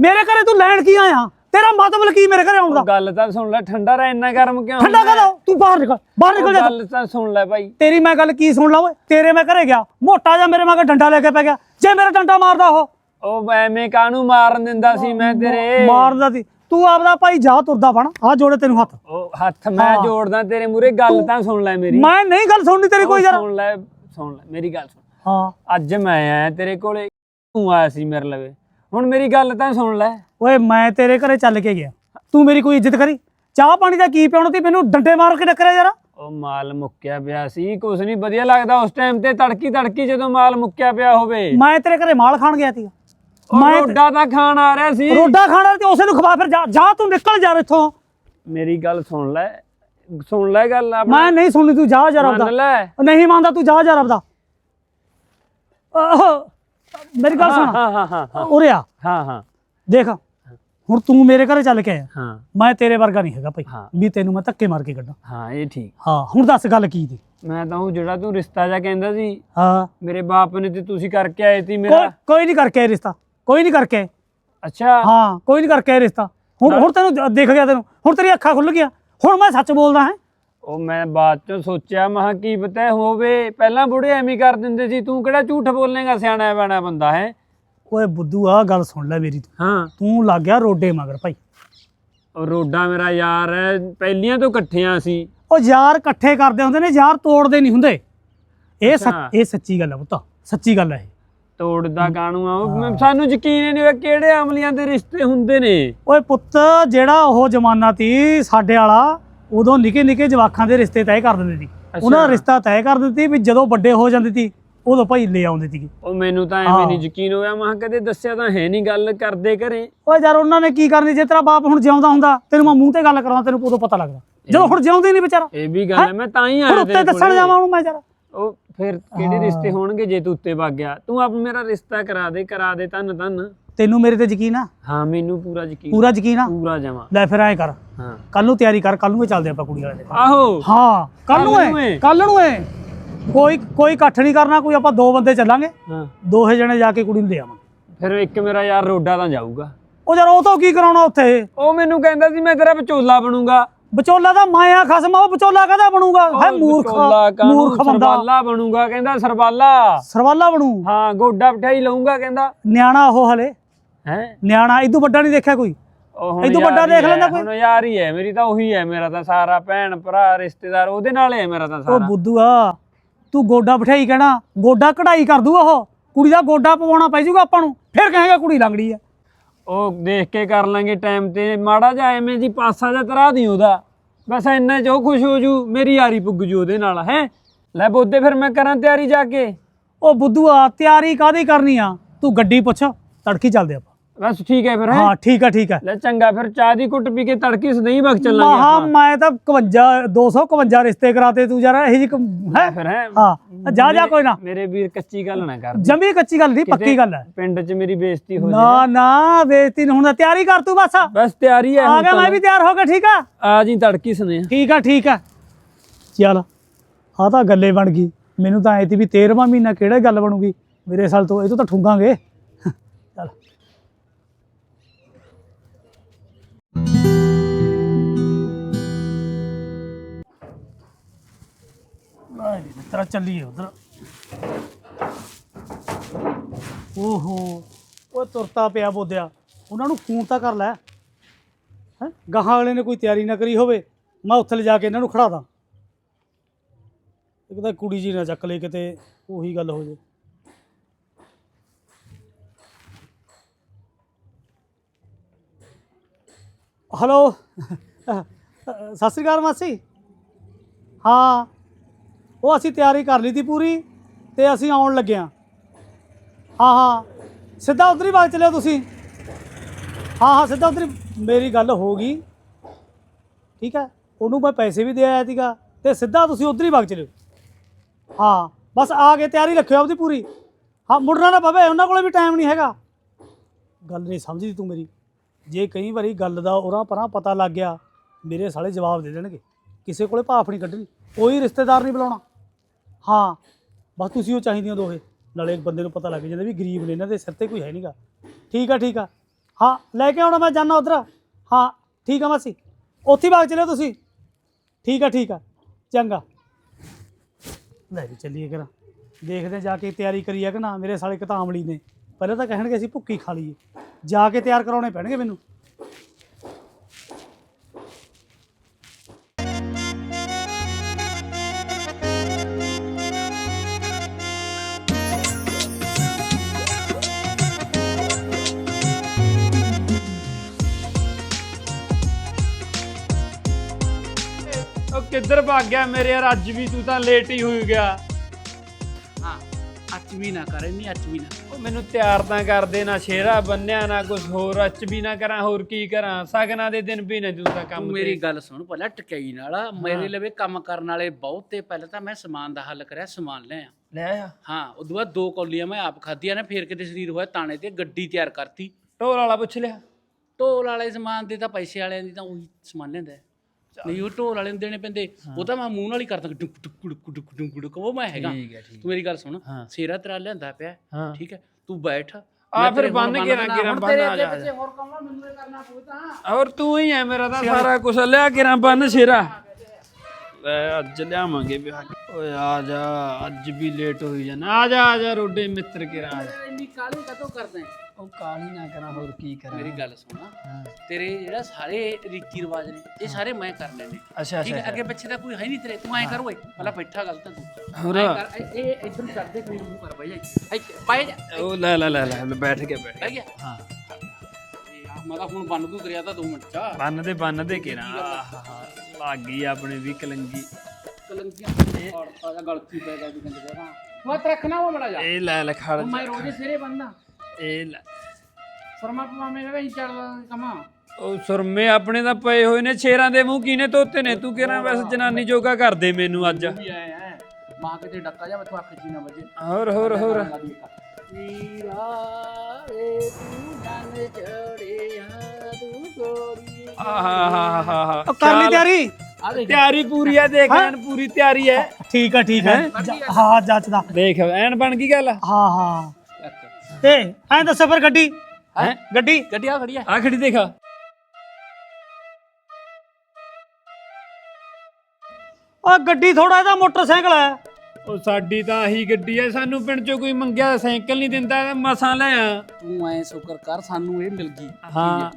ਮੇਰੇ ਘਰੇ ਤੂੰ ਲੈਣ ਕੀ ਆਇਆ? ਤੇਰਾ ਮਤਲਬ ਕੀ ਮੇਰੇ ਘਰੇ ਆਉਣ ਦਾ? ਗੱਲ ਤਾਂ ਸੁਣ ਲੈ ਠੰਡਾ ਰਹਿ ਇੰਨਾ ਗਰਮ ਕਿਉਂ ਠੰਡਾ? ਕਰ ਤੂੰ ਬਾਹਰ ਨਿਕਲ ਬਾਹਰ ਨਿਕਲ ਜਾ। ਗੱਲ ਤਾਂ ਸੁਣ ਲੈ ਭਾਈ। ਤੇਰੀ ਮੈਂ ਗੱਲ ਕੀ ਸੁਣ ਲਾ ਓਏ? ਤੇਰੇ ਮੈਂ ਘਰੇ ਗਿਆ ਮੋਟਾ ਜਿਹਾ ਮੇਰੇ ਮਗਰ ਡੰਡਾ ਲੈ ਕੇ ਪੈ ਗਿਆ। ਜੇ ਮੇਰਾ ਡੰਡਾ ਮਾਰਦਾ ਉਹ? ਉਹ ਐਵੇਂ ਕਾਹਨੂੰ ਮਾਰਨ ਦਿੰਦਾ ਸੀ ਮੈਂ ਤੇਰੇ? ਮਾਰਦਾ ਸੀ। ਤੂੰ ਆਪਦਾ ਭਾਈ ਜਾ ਤੁਰਦਾ ਬਣ ਆ ਜੋੜੇ ਤੈਨੂੰ ਹੱਥ। ਉਹ ਹੱਥ ਮੈਂ ਜੋੜਦਾ ਤੇਰੇ ਮੂਰੇ ਗੱਲ ਤਾਂ ਸੁਣ ਲੈ ਮੇਰੀ। ਮੈਂ ਨਹੀਂ ਗੱਲ ਸੁਣਨੀ ਤੇਰੀ ਕੋਈ ਯਾਰ। ਸੁਣ ਲੈ ਸੁਣ ਲੈ ਮੇਰੀ ਗੱਲ ਸੁਣ। ਹਾਂ। ਅੱਜ ਮੈਂ ਆਇਆ ਤੇਰੇ ਕੋਲੇ ਤੂੰ ਆਇਆ ਸੀ ਮੇਰੇ ਲਵੇ। ਹੁਣ ਮੇਰੀ ਗੱਲ ਤਾਂ ਸੁਣ ਲੈ। ਓਏ ਮੈਂ ਤੇਰੇ ਘਰੇ ਚੱਲ ਕੇ ਗਿਆ। ਤੂੰ ਮੇਰੀ ਕੋਈ ਇੱਜ਼ਤ ਕਰੀ? ਚਾਹ ਪਾਣੀ ਦਾ ਕੀ ਪਿਆਉਣਾ ਤੀ ਮੈਨੂੰ ਡੰਡੇ ਮਾਰ ਕੇ ਟੱਕਰਿਆ ਯਾਰ ਉਹ ਮਾਲ ਮੁੱਕਿਆ ਪਿਆ ਸੀ ਕੁਛ ਨਹੀਂ ਵਧੀਆ ਲੱਗਦਾ ਉਸ ਟਾਈਮ ਤੇ ਤੜਕੀ ਤੜਕੀ ਜਦੋਂ ਮਾਲ ਮੁੱਕਿਆ ਪਿਆ ਹੋਵੇ। ਮੈਂ ਤੇਰੇ ਘਰੇ ਮਾਲ ਖਾਣ ਗਿਆ ਸੀ ਮੈਂ ਰੋਡਾ ਤਾਂ ਖਾਣ ਆ ਰਿਹਾ ਸੀ। ਰੋਡਾ ਖਾਣਾ ਤੇ ਉਸੇ ਨੂੰ ਖਵਾ ਫਿਰ ਜਾ ਜਾ ਤੂੰ ਨਿਕਲ ਜਾ ਇੱਥੋਂ। ਮੇਰੀ ਗੱਲ ਸੁਣ ਲੈ ਸੁਣ ਲੈ ਗੱਲ ਆਪਣੀ। ਮੈਂ ਨਹੀਂ ਸੁਣਨੀ ਤੂੰ ਜਾ ਮੰਨ ਲੈ। ਨਹੀਂ ਮੰਨਦਾ ਤੂੰ ਜਾ ਜਰਾ ਆਪਦਾ। ਆਹੋ, ਮੇਰੀ ਗੱਲ ਸੁਣ। ਹਾਂ ਹਾਂ ਹਾਂ ਹਾਂ। ਉਰੇ ਆ। ਹਾਂ ਹਾਂ। ਦੇਖ ਹੁਣ ਤੂੰ ਮੇਰੇ ਘਰੇ ਚੱਲ ਕੇ ਆਇਆ। ਹਾਂ। ਮੈਂ ਤੇਰੇ ਵਰਗਾ ਨਹੀਂ ਹੈਗਾ ਭਾਈ। ਹਾਂ। ਵੀ ਤੈਨੂੰ ਮੈਂ ਧੱਕੇ ਮਾਰ ਕੇ ਕੱਢਾਂ। ਹਾਂ ਇਹ ਠੀਕ। ਹਾਂ ਹੁਣ ਦੱਸ ਗੱਲ ਕੀ ਦੀ? ਮੈਂ ਤਾਂ ਉਹ ਜਿਹੜਾ ਤੂੰ ਰਿਸ਼ਤਾ ਜਾ ਕਹਿੰਦਾ ਸੀ ਹਾਂ। ਮੇਰੇ ਬਾਪ ਨੇ ਤੇ ਤੁਸੀਂ ਕਰਕੇ ਆਏ ਸੀ ਕੋਈ ਮੇਰਾ। ਕੋਈ ਨਹੀਂ ਕਰਕੇ ਆਏ ਰਿਸ਼ਤਾ। ਕੋਈ ਨਹੀਂ ਕਰਕੇ ਆਏ। ਅੱਛਾ। ਹਾਂ ਕੋਈ ਨਹੀਂ ਕਰਕੇ ਆਏ ਰਿਸ਼ਤਾ। ਹੁਣ ਹੁਣ ਤੈਨੂੰ ਦ- ਦਿਖ ਗਿਆ ਤੈਨੂੰ। ਹੁਣ ਤੇਰੀ ਅੱਖਾਂ ਖੁੱਲ ਗਿਆ ਹੁਣ ਮੈਂ ਸੱਚ ਬੋਲਦਾ ਹਾਂ। ਉਹ ਮੈਂ ਬਾਅਦ ਚੋਂ ਸੋਚਿਆ ਮਹਾ ਕੀ ਪਤਾ ਹੋਵੇ। ਪਹਿਲਾਂ ਬੁੜੇ ਐਵੇਂ ਕਰ ਦਿੰਦੇ ਸੀ। ਤੂੰ ਕਿਹੜਾ ਝੂਠ ਬੋਲੇਗਾ ਸਿਆਣਾ ਬਣਾ ਬੰਦਾ ਹੈ? ਓਏ ਬੁੱਧੂ ਆ ਗੱਲ ਸੁਣ ਲੈ ਮੇਰੀ ਤੂੰ। ਹਾਂ। ਤੂੰ ਲੱਗ ਗਿਆ ਰੋਡੇ ਮਗਰ ਭਾਈ। ਉਹ ਰੋਡਾ ਮੇਰਾ ਯਾਰ ਹੈ ਪਹਿਲੀਆਂ ਤੋਂ ਇਕੱਠਿਆਂ ਸੀ। ਉਹ ਯਾਰ ਇਕੱਠੇ ਕਰਦੇ ਹੁੰਦੇ ਨੇ ਯਾਰ ਤੋੜਦੇ ਨਹੀਂ ਹੁੰਦੇ। ਇਹ ਅੱਛਾ। ਸੱਚ ਇਹ ਸੱਚੀ ਗੱਲ ਹੈ ਪੁੱਤ ਸੱਚੀ ਗੱਲ ਹੈ ਇਹ। ਤੋੜਦਾ ਕਾਣੂ ਆ? ਉਹ ਮੈਂ- ਸਾਨੂੰ ਯਕੀਨ ਹੀ ਨਹੀਂ ਹੋਇਆ ਕਿਹੜੇ ਅਮਲੀਆਂ ਦੇ ਰਿਸ਼ਤੇ ਹੁੰਦੇ ਨੇ। ਓਏ ਪੁੱਤ ਜਿਹੜਾ ਉਹ ਜ਼ਮਾਨਾ ਤੀ ਸਾਡੇ ਵਾਲਾ ਉਦੋਂ ਨਿੱਕੇ ਨਿੱਕੇ ਜਵਾਖਾਂ ਦੇ ਰਿਸ਼ਤੇ ਤੈਅ ਕਰ ਦਿੰਦੇ ਸੀ। ਉਹਨਾਂ ਦਾ ਰਿਸ਼ਤਾ ਤੈਅ ਕਰ ਦਿੰਦੀ ਵੀ ਜਦੋਂ ਵੱਡੇ ਹੋ ਜਾਂਦੇ ਸੀ ਉਦੋਂ ਭਾਈ ਲੈ ਆਉਂਦੇ ਸੀਗੇ। ਉਹ ਮੈਨੂੰ ਤਾਂ ਐਵੇਂ ਨਹੀਂ ਯਕੀਨ ਹੋਇਆ ਮੈਂ ਕਦੇ ਦੱਸਿਆ ਤਾਂ ਹੈ ਨਹੀਂ ਗੱਲ ਕਰਦੇ ਘਰੇ। ਓਏ ਯਾਰ ਉਹਨਾਂ ਨੇ ਕੀ ਕਰਨੀ? ਜੇ ਤੇਰਾ ਬਾਪ ਹੁਣ ਜਿਉਂਦਾ ਹੁੰਦਾ ਤੈਨੂੰ ਮੈਂ ਮੂੰਹ ਤੇ ਗੱਲ ਕਰਾਂ ਤੈਨੂੰ ਉਦੋਂ ਪਤਾ ਲੱਗਦਾ। ਜਦੋਂ ਹੁਣ ਜਿਉਂਦੇ ਨਹੀਂ ਵਿਚਾਰਾ। ਇਹ ਵੀ ਗੱਲ ਹੈ? ਮੈਂ ਤਾਂ ਹੀ ਆਇਆ ਉੱਤੇ ਤੇਰੇ ਦੱਸਣ। ਜਾਵਾਂ ਉਹਨੂੰ ਮੈਂ ਯਾਰ। ਉਹ ਫਿਰ ਕਿਹੜੇ ਰਿਸ਼ਤੇ ਹੋਣਗੇ ਜੇ ਤੂੰ ਉੱਤੇ ਵਗ ਗਿਆ? ਤੂੰ ਆਪ ਮੇਰਾ ਰਿਸ਼ਤਾ ਕਰਾ ਦੇ ਕਰਾ ਦੇ ਤਨ ਤਨ ਤੈਨੂੰ ਮੇਰੇ ਤੇ ਯਕੀਨ ਆ? ਹਾਂ ਮੈਨੂੰ ਪੂਰਾ ਯਕੀਨ। ਪੂਰਾ ਯਕੀਨ ਆ? ਪੂਰਾ ਜਮਾ। ਲੈ ਫਿਰ ਐਂ ਕਰ। ਹਾਂ। ਕੱਲ ਨੂੰ ਤਿਆਰੀ ਕਰ ਕੱਲ ਨੂੰ ਹੀ ਚੱਲਦੇ ਆਪਾਂ ਕੁੜੀ ਵਾਲੇ ਦੇ। ਆਹੋ। ਹਾਂ ਕੱਲ ਨੂੰ ਐ। ਕੱਲ ਨੂੰ ਐ। ਕੋਈ ਕੋਈ ਇਕੱਠ ਨਹੀਂ ਕਰਨਾ ਕੋਈ ਆਪਾਂ ਦੋ ਬੰਦੇ ਚੱਲਾਂਗੇ। ਹਾਂ। ਦੋਹੇ ਜਣੇ ਜਾ ਕੇ ਕੁੜੀ ਨੂੰ ਲੈ ਆਵਾਂਗੇ। ਫਿਰ ਇੱਕ ਮੇਰਾ ਯਾਰ ਰੋਡਾ ਤਾਂ ਜਾਊਗਾ। ਉਹ ਯਾਰ ਉਹ ਤੋਂ ਕੀ ਕਰਾਉਣਾ ਉੱਥੇ? ਉਹ ਮੈਨੂੰ ਕਹਿੰਦਾ ਸੀ ਮੈਂ ਤੇਰਾ ਵਿਚੋਲਾ ਬਣੂੰਗਾ। ਵਿਚੋਲਾ ਦਾ ਮਾਇਆ ਖਸਮ ਉਹ ਵਿਚੋਲਾ ਕਦਾ ਬਣੂਗਾ? ਹੈ ਮੂਰਖ ਮੂਰਖ ਬੰਦਾ। ਸਰਬਾਲਾ ਬਣੂਗਾ ਕਹਿੰਦਾ ਸਰਬਾਲਾ ਸਰਵਾਲਾ ਬਣੂ? ਹਾਂ ਗੋਡਾ ਪਠਾਈ ਲਊਂਗਾ ਕਹਿੰਦਾ। ਨਿਆਣਾ ਉਹ ਹਲੇ। ਹੈ? ਨਿਆਣਾ ਇਦੋਂ ਵੱਡਾ ਨਹੀਂ ਦੇਖਿਆ ਕੋਈ? ਉਹ ਤੋਂ ਵੱਡਾ ਦੇਖ ਲੈਂਦਾ ਕੋਈ? ਹੁਣ ਯਾਰ ਹੀ ਹੈ ਮੇਰੀ ਤਾਂ ਉਹੀ ਹੈ ਮੇਰਾ ਤਾਂ ਸਾਰਾ ਭੈਣ ਭਰਾ ਰਿਸ਼ਤੇਦਾਰ ਉਹਦੇ ਨਾਲ ਹੀ ਮੇਰਾ ਤਾਂ ਉਹ ਸਾਰਾ। ਬੁੱਧੂਆ ਤੂੰ ਗੋਡਾ ਬਿਠਾਈ ਕਹਿਣਾ ਗੋਡਾ ਕਢਾਈ ਕਰ ਦੂ ਉਹ। ਕੁੜੀ ਦਾ ਗੋਡਾ ਪਵਾਉਣਾ ਪੈ ਜਾਊਗਾ ਆਪਾਂ ਨੂੰ ਫਿਰ ਕਹੇਗਾ ਕੁੜੀ ਲੰਗੜੀ ਆ ਉਹ ਦੇਖ ਕੇ ਕਰ ਲਾਂਗੇ ਟਾਈਮ ਤੇ ਮਾੜਾ ਜਿਹਾ ਐਵੇਂ ਜੀ ਪਾਸਾ ਜਿਹਾ ਤਰਾ ਦੀ ਉਹਦਾ। ਬਸ ਇੰਨਾ ਜੋ ਖੁਸ਼ ਹੋ ਜੂ ਮੇਰੀ ਯਾਰੀ ਪੁੱਗ ਜੂ ਉਹਦੇ ਨਾਲ ਹੈ? ਲੈ ਬੋਦੇ ਫਿਰ ਮੈਂ ਕਰਾਂ ਤਿਆਰੀ ਜਾ ਕੇ। ਉਹ ਬੁੱਧੂਆ ਤਿਆਰੀ ਕਾਦੀ ਕਰਨੀ ਆ? ਤੂੰ ਗੱਡੀ ਪੁੱਛ ਤੜਕੀ ਚੱਲਦੇ ਆਪਾਂ। ਬਸ ਠੀਕ ਹੈ ਫਿਰ ਹੈਂ? ਹਾਂ ਠੀਕ ਆ ਠੀਕ ਆ ਲੈ ਚੰਗਾ ਫਿਰ ਚਾਹ ਦੀ ਕੁੱਟ ਪੀ ਕੇ ਤੜਕੀ ਸਦਈ ਵਕ ਚੱਲਾਂਗੇ ਮਹਾ ਆਪਾਂ। ਮੈਂ ਤਾਂ 51 251 ਰਿਸ਼ਤੇ ਕਰਾਤੇ ਤੂੰ ਯਾਰ ਇਹ ਜੀ ਹੈ? ਫਿਰ ਹੈ? ਹਾਂ ਜਾ ਜਾ ਕੋਈ ਨਾ। ਮੇਰੇ ਵੀਰ ਕੱਚੀ ਗੱਲ ਨਾ ਕਰ ਜਮੀ ਕੱਚੀ ਗੱਲ ਨਹੀਂ ਪੱਕੀ ਗੱਲ ਹੈ। ਪਿੰਡ 'ਚ ਮੇਰੀ ਬੇਇੱਜ਼ਤੀ ਹੋ ਨਾ ਨਾ ਬੇਇੱਜ਼ਤੀ ਨਹੀਂ ਹੁੰਦਾ ਤਿਆਰੀ ਕਰ ਤੂੰ ਬਸ। ਆ ਬਸ ਤਿਆਰੀ ਹੈ ਹੁਣ ਗਿਆ ਤਾਂ। ਮੈਂ ਵੀ ਤਿਆਰ ਹੋ ਗਿਆ ਠੀਕ ਆ? ਆ ਜੀ ਤੜਕੀ ਸਨੇ ਠੀਕ ਆ ਠੀਕ ਆ। ਚੱਲ ਆ ਤਾਂ ਗੱਲੇ ਬਣ ਗਈ। ਮੈਨੂੰ ਤਾਂ ਐ ਤੀ ਵੀ 13ਵਾਂ ਮਹੀਨਾ ਕਿਹੜਾ ਗੱਲ ਬਣੂਗੀ? ਮੇਰੇ ਸਾਲ ਤੋਂ ਇਹ ਤੋਂ ਤਾਂ ਠੁੰਗਾਂਗੇ। ਆਏ ਤੇਰਾ ਚੱਲੀਏ ਉਧਰ। ਓਹੋ ਉਹ ਤੁਰਤਾ ਪਿਆ ਬੋਦਿਆ ਉਹਨਾਂ ਨੂੰ ਫੋਨ ਤਾਂ ਕਰ ਲੈ। ਹੈ? ਗਾਹਾਂ ਵਾਲੇ ਨੇ ਕੋਈ ਤਿਆਰੀ ਨਾ ਕਰੀ ਹੋਵੇ, ਮੈਂ ਉੱਥੇ ਲਿਜਾ ਕੇ ਇਹਨਾਂ ਨੂੰ ਖੜਾ ਦਾਂ ਇੱਕ ਤਾਂ ਕੁੜੀ ਜੀ ਨਾ ਚੱਕ ਲੈ ਕਿਤੇ, ਉਹੀ ਗੱਲ ਹੋ ਜੇ। ਹੈਲੋ ਸਤਿ ਸ੍ਰੀ ਅਕਾਲ ਮਾਸੀ। ਹਾਂ। ਉਹ ਅਸੀਂ ਤਿਆਰੀ ਕਰ ਲਈ ਤੀ ਪੂਰੀ ਤੇ ਅਸੀਂ ਆਉਣ ਲੱਗੇ ਹਾਂ। ਹਾਂ ਹਾਂ। ਸਿੱਧਾ ਉਧਰ ਹੀ ਬਾਗ ਚਲਿਓ ਤੁਸੀਂ। ਹਾਂ ਹਾਂ, ਸਿੱਧਾ ਉਧਰ ਮੇਰੀ ਗੱਲ ਹੋ ਗਈ। ਠੀਕ ਹੈ। ਉਹਨੂੰ ਮੈਂ ਪੈਸੇ ਵੀ ਦੇ ਆਇਆ ਸੀਗਾ ਤੇ ਸਿੱਧਾ ਤੁਸੀਂ ਉਧਰ ਹੀ ਵਗ ਚਲਿਓ। ਹਾਂ, ਬਸ ਆ ਕੇ ਤਿਆਰੀ ਰੱਖਿਓ ਆਪਦੀ ਪੂਰੀ। ਹਾਂ, ਮੁੜਨਾ ਨਾ ਪਵੇ, ਉਹਨਾਂ ਕੋਲੇ ਵੀ ਟਾਈਮ ਨਹੀਂ ਹੈਗਾ। ਗੱਲ ਨਹੀਂ ਸਮਝਦੀ ਤੂੰ ਮੇਰੀ। ਜੇ ਕਈ ਵਾਰੀ ਗੱਲ ਦਾ ਉਰਾਂ ਪਰਾਂ ਪਤਾ ਲੱਗ ਗਿਆ, ਮੇਰੇ ਸਾਲੇ ਜਵਾਬ ਦੇ ਦੇਣਗੇ। ਕਿਸੇ ਕੋਲੇ ਭਾਫ ਨਹੀਂ ਕੱਢਣੀ, ਕੋਈ ਰਿਸ਼ਤੇਦਾਰ ਨਹੀਂ ਬੁਲਾਉਣਾ। ਹਾਂ। ਬਸ ਤੁਸੀਂ ਉਹ ਚਾਹੀਦੀਆਂ ਦੋਹੇ। ਨਾਲੇ ਇੱਕ ਬੰਦੇ ਨੂੰ ਪਤਾ ਲੱਗ ਜਾਂਦਾ ਵੀ ਗਰੀਬ ਨੇ ਇਹਨਾਂ ਦੇ ਸਿਰ ਤੇ ਕੋਈ ਹੈ ਨਹੀਂਗਾ ਠੀਕ ਆ ਠੀਕ ਆ। ਹਾਂ, ਲੈ ਕੇ ਆਉਣਾ ਮੈਂ ਜਾਣਾ ਉਧਰ। ਹਾਂ, ਠੀਕ ਆ ਮਾਸੀ। ਉੱਥੇ ਹੀ ਬਾਗ ਚਲਿਓ ਤੁਸੀਂ। ਠੀਕ ਆ ਠੀਕ ਆ। ਚੰਗਾ। ਲੈ ਵੀ ਚੱਲੀਏ ਕਰਾਂ ਦੇਖਦੇ ਹਾਂ ਜਾ ਕੇ ਤਿਆਰੀ ਕਰੀਏ ਕਿ ਨਾ। ਮੇਰੇ ਸਾਲੇ ਕਤਾਮਲੀ ਨੇ। ਪਹਿਲਾਂ ਤਾਂ ਕਹਿਣਗੇ ਅਸੀਂ ਭੁੱਕੀ ਖਾ ਲਈਏ। ਜਾ ਕੇ ਤਿਆਰ ਕਰਾਉਣੇ ਪੈਣਗੇ ਮੈਨੂੰ। ਕਿੱਧਰ ਭੱਗ ਗਿਆ ਮੇਰੇ ਯਾਰ ਅੱਜ ਵੀ ਤੂੰ ਤਾਂ ਲੇਟ ਹੀ ਹੋਈ ਗਿਆ। ਹਾਂ ਅੱਜ ਵੀ ਨਾ ਕਰ ਇੰਨੀ ਅੱਜ ਵੀ ਨਾ ਉਹ ਮੈਨੂੰ ਤਿਆਰ ਤਾਂ ਕਰਦੇ ਨਾ ਸ਼ੇਰਾ ਬੰਨਿਆ ਨਾ ਕੁਝ ਹੋਰ ਅੱਜ ਵੀ ਨਾ ਕਰਾਂ ਹੋਰ ਕੀ ਕਰਾਂ? ਸਗਨਾਂ ਦੇ ਦਿਨ ਵੀ ਨੇ ਤੂੰ ਤਾਂ ਕੰਮ ਤੂੰ ਮੇਰੀ ਗੱਲ ਸੁਣ ਪਹਿਲਾਂ ਟਕਾਈ ਨਾਲ ਮੇਰੇ ਲਵੇ ਕੰਮ ਕਰਨ ਵਾਲੇ ਬਹੁਤ ਤੇ ਪਹਿਲਾਂ ਤਾਂ ਮੈਂ ਸਮਾਨ ਦਾ ਹੱਲ ਕਰਿਆ ਸਮਾਨ ਲਿਆ ਲੈ ਆ। ਹਾਂ ਉਦੋਂ ਬਾਅਦ ਦੋ ਕੌਲੀਆਂ ਮੈਂ ਆਪ ਖਾਧੀਆਂ ਨੇ ਫੇਰ ਕਿਤੇ ਸਰੀਰ ਹੋਇਆ ਤਾਣੇ ਤੇ ਗੱਡੀ ਤਿਆਰ ਕਰਤੀ। ਢੋਲ ਵਾਲਾ ਪੁੱਛ ਲਿਆ। ਢੋਲ ਵਾਲੇ ਸਮਾਨ ਦੇ ਤਾਂ ਪੈਸੇ ਵਾਲਿਆਂ ਦੀ ਤਾਂ ਉਹੀ ਸਮਾਨ ਲੈਂਦਾ। ਹੈ। ਨਹੀਂ ਉਹ ਢੋਲ ਵਾਲੇ ਨੂੰ ਦੇਣੇ ਪੈਂਦੇ। ਉਹ ਤਾਂ ਮੈਂ ਮੂੰਹ ਨਾਲ ਹੀ ਕਰਦਾ ਡੁਕ ਡੁਕ ਡੁਕ ਡੁਕ ਡੁਕ ਡੁਕ ਉਹ ਮੈਂ ਹੈਗਾ। ਠੀਕ ਹੈ ਠੀਕ ਤੂੰ ਮੇਰੀ ਗੱਲ ਸੁਣ ਹਾਂ। ਸੇਰਾ ਤੇਰਾ ਲਿਆਂਦਾ ਪਿਆ ਹਾਂ। ਠੀਕ ਹੈ? ਤੂੰ ਬੈਠ। ਆ ਮੈਂ ਫਿਰ ਤੇਰੇ ਹੁਣ ਬੰਨ ਕੇ ਨਾ। ਗਿਰਾਂ ਬੰਨ ਤੇਰੇ ਆ ਜਾ, ਹੋਰ ਕੰਮ ਮੈਨੂੰ ਇਹ ਕਰਨਾ ਪਊ ਤਾਂ। ਔਰ ਤੂੰ ਹੀ ਹੈ ਮੇਰਾ ਤਾਂ ਸਾਰਾ ਕੁਝ ਲਿਆ ਕੇ ਨਾ ਬੰਨ ਸ਼ੇਰਾ ਲੈ ਅੱਜ ਲਿਆਵਾਂਗੇ ਵਿਆਹ ਕੇ। ਓਏ ਆ ਜਾ ਅੱਜ ਵੀ ਲੇਟ ਹੋਈ ਜਾਣਾ। ਆ ਜਾ ਆ ਜਾ ਰੋਡੇ ਮਿੱਤਰ ਆ ਜਾ ਇੰਨੀ ਕਾਲੀ ਕਦੋਂ ਕਰਦਾ ਹੈ? ਉਹ ਕਾਲੀ ਨਾ ਕਰਾਂ ਹੋਰ ਕੀ ਕਰਾਂ। ਮੇਰੀ ਗੱਲ ਸੁਣਾ। ਤੇਰੇ ਜਿਹੜਾ ਸਾਰੇ ਰੀਤੀ ਰਿਵਾਜ ਨੇ ਇਹ ਸਾਰੇ ਮੈਂ ਕਰਨੇ ਨੇ ਅੱਛਾ ਠੀਕ ਅੱਛਾ। ਹੈ ਅੱਗੇ ਪਿੱਛੇ ਤਾਂ ਕੋਈ ਹੈ ਨਹੀਂ ਤੇਰੇ ਤੂੰ ਐਂ ਕਰ ਓਏ ਪਹਿਲਾਂ ਬੈਠਾ ਗੱਲ ਤਾਂ ਤੂੰ ਹੋਰ? ਐਂ ਕਰ, ਇਹ ਇਹ ਇਧਰ ਕਰਦੇ ਕੋਈ ਮੂੰਹ ਕਰ ਬਈ ਇੱਥੇ ਬਾਈ ਜਾ। ਉਹ ਲੈ ਲੈ ਲੈ ਲੈ ਬੈਠ ਕੇ ਬੈਠ ਬਹਿ ਗਿਆ ਹਾਂ। ਇਹ ਆ, ਮੈਂ ਤਾਂ ਹੁਣ ਬੰਨ ਦੂ ਕਰਿਆ ਤਾਂ 2 ਮਿੰਟ ਚ ਬੰਨ ਦੇ ਬੰਨ ਦੇ ਕੇ ਨਾ ਲੱਗ ਗਈ ਆਪਣੇ ਵੀ ਕਲੰਗੀ ਕਲੰਕੀਆਂ ਔਰ ਆ ਗਲਤੀ ਪੈ ਗਿਆ ਜੀ ਕਹਿੰਦੇ ਹਾਂ। ਮਤ ਰੱਖਣਾ ਉਹ ਬੜਾ ਜਾ ਇਹ ਲੈ ਲੈ ਖੜ ਹੁਣ ਮੈਂ ਰੋਜ਼ ਸਿਰੇ ਬੰਦਾ ਇਹ ਲੈ। ਫਰਮਾ ਪਵਾਵੇਂ ਵੇ ਚੱਲਦਾ ਕਮਾ। ਉਹ ਸੁਰਮੇ ਆਪਣੇ ਤਾਂ ਪਏ ਹੋਏ ਨੇ ਸ਼ੇਰਾਂ ਦੇ ਮੂੰਹ ਕੀਨੇ ਧੋਤੇ ਨੇ? ਤੂੰ ਕਿਹਨਾਂ ਵੈਸੇ ਜਨਾਨੀ ਜੋਗਾ ਕਰਦੇ ਮੈਨੂੰ ਅੱਜ। ਵੀ ਆਏ ਹੈ ਮਾਂ ਕਿਤੇ ਡੱਕਾ ਜਾ ਮੈਥੋਂ ਅੱਖ ਹੀ ਨਾ ਵੱਜੇ। ਹੋਰ ਹੋਰ ਹੋਰ। ਨੀਰਾ ਰੇ ਤੂੰ ਜਨ ਚੜਿਆ ਤੂੰ ਗੋਰੀ ਆਹਾਹਾਹਾ ਉਹ ਕਰ ਲਈ ਤਿਆਰੀ? ਆ ਦੇਖ। ਤਿਆਰੀ ਪੂਰੀ ਹੈ ਦੇਖ ਐਨ ਪੂਰੀ ਤਿਆਰੀ ਹੈ। ਠੀਕ ਆ ਠੀਕ ਹੈ ਜ- ਹਾਂ ਜੱਚਦਾ ਦੇਖ ਐਨ ਬਣ ਗਈ ਗੱਲ? ਹਾਂ ਹਾਂ। ਤੇ ਐਂ ਦੱਸੋ ਫਿਰ ਗੱਡੀ। ਹੈ? ਗੱਡੀ। ਗੱਡੀ ਆ ਖੜੀ ਆ। ਆ ਖੜੀ ਦੇਖਾ। ਉਹ ਗੱਡੀ ਥੋੜਾ ਇਹਦਾ ਮੋਟਰਸਾਈਕਲ ਹੈ। ਉਹ ਸਾਡੀ ਤਾਂ ਆਹੀ ਗੱਡੀ ਹੈ ਸਾਨੂੰ ਪਿੰਡ ਚੋਂ ਕੋਈ ਮੰਗਿਆ ਸਾਈਕਲ ਨਹੀਂ ਦਿੰਦਾ ਮਸਾਂ ਲੈ ਆ। ਤੂੰ ਐ ਸ਼ੁਕਰ ਕਰ ਸਾਨੂੰ ਇਹ ਮਿਲ ਗਈ। ਹਾਂ।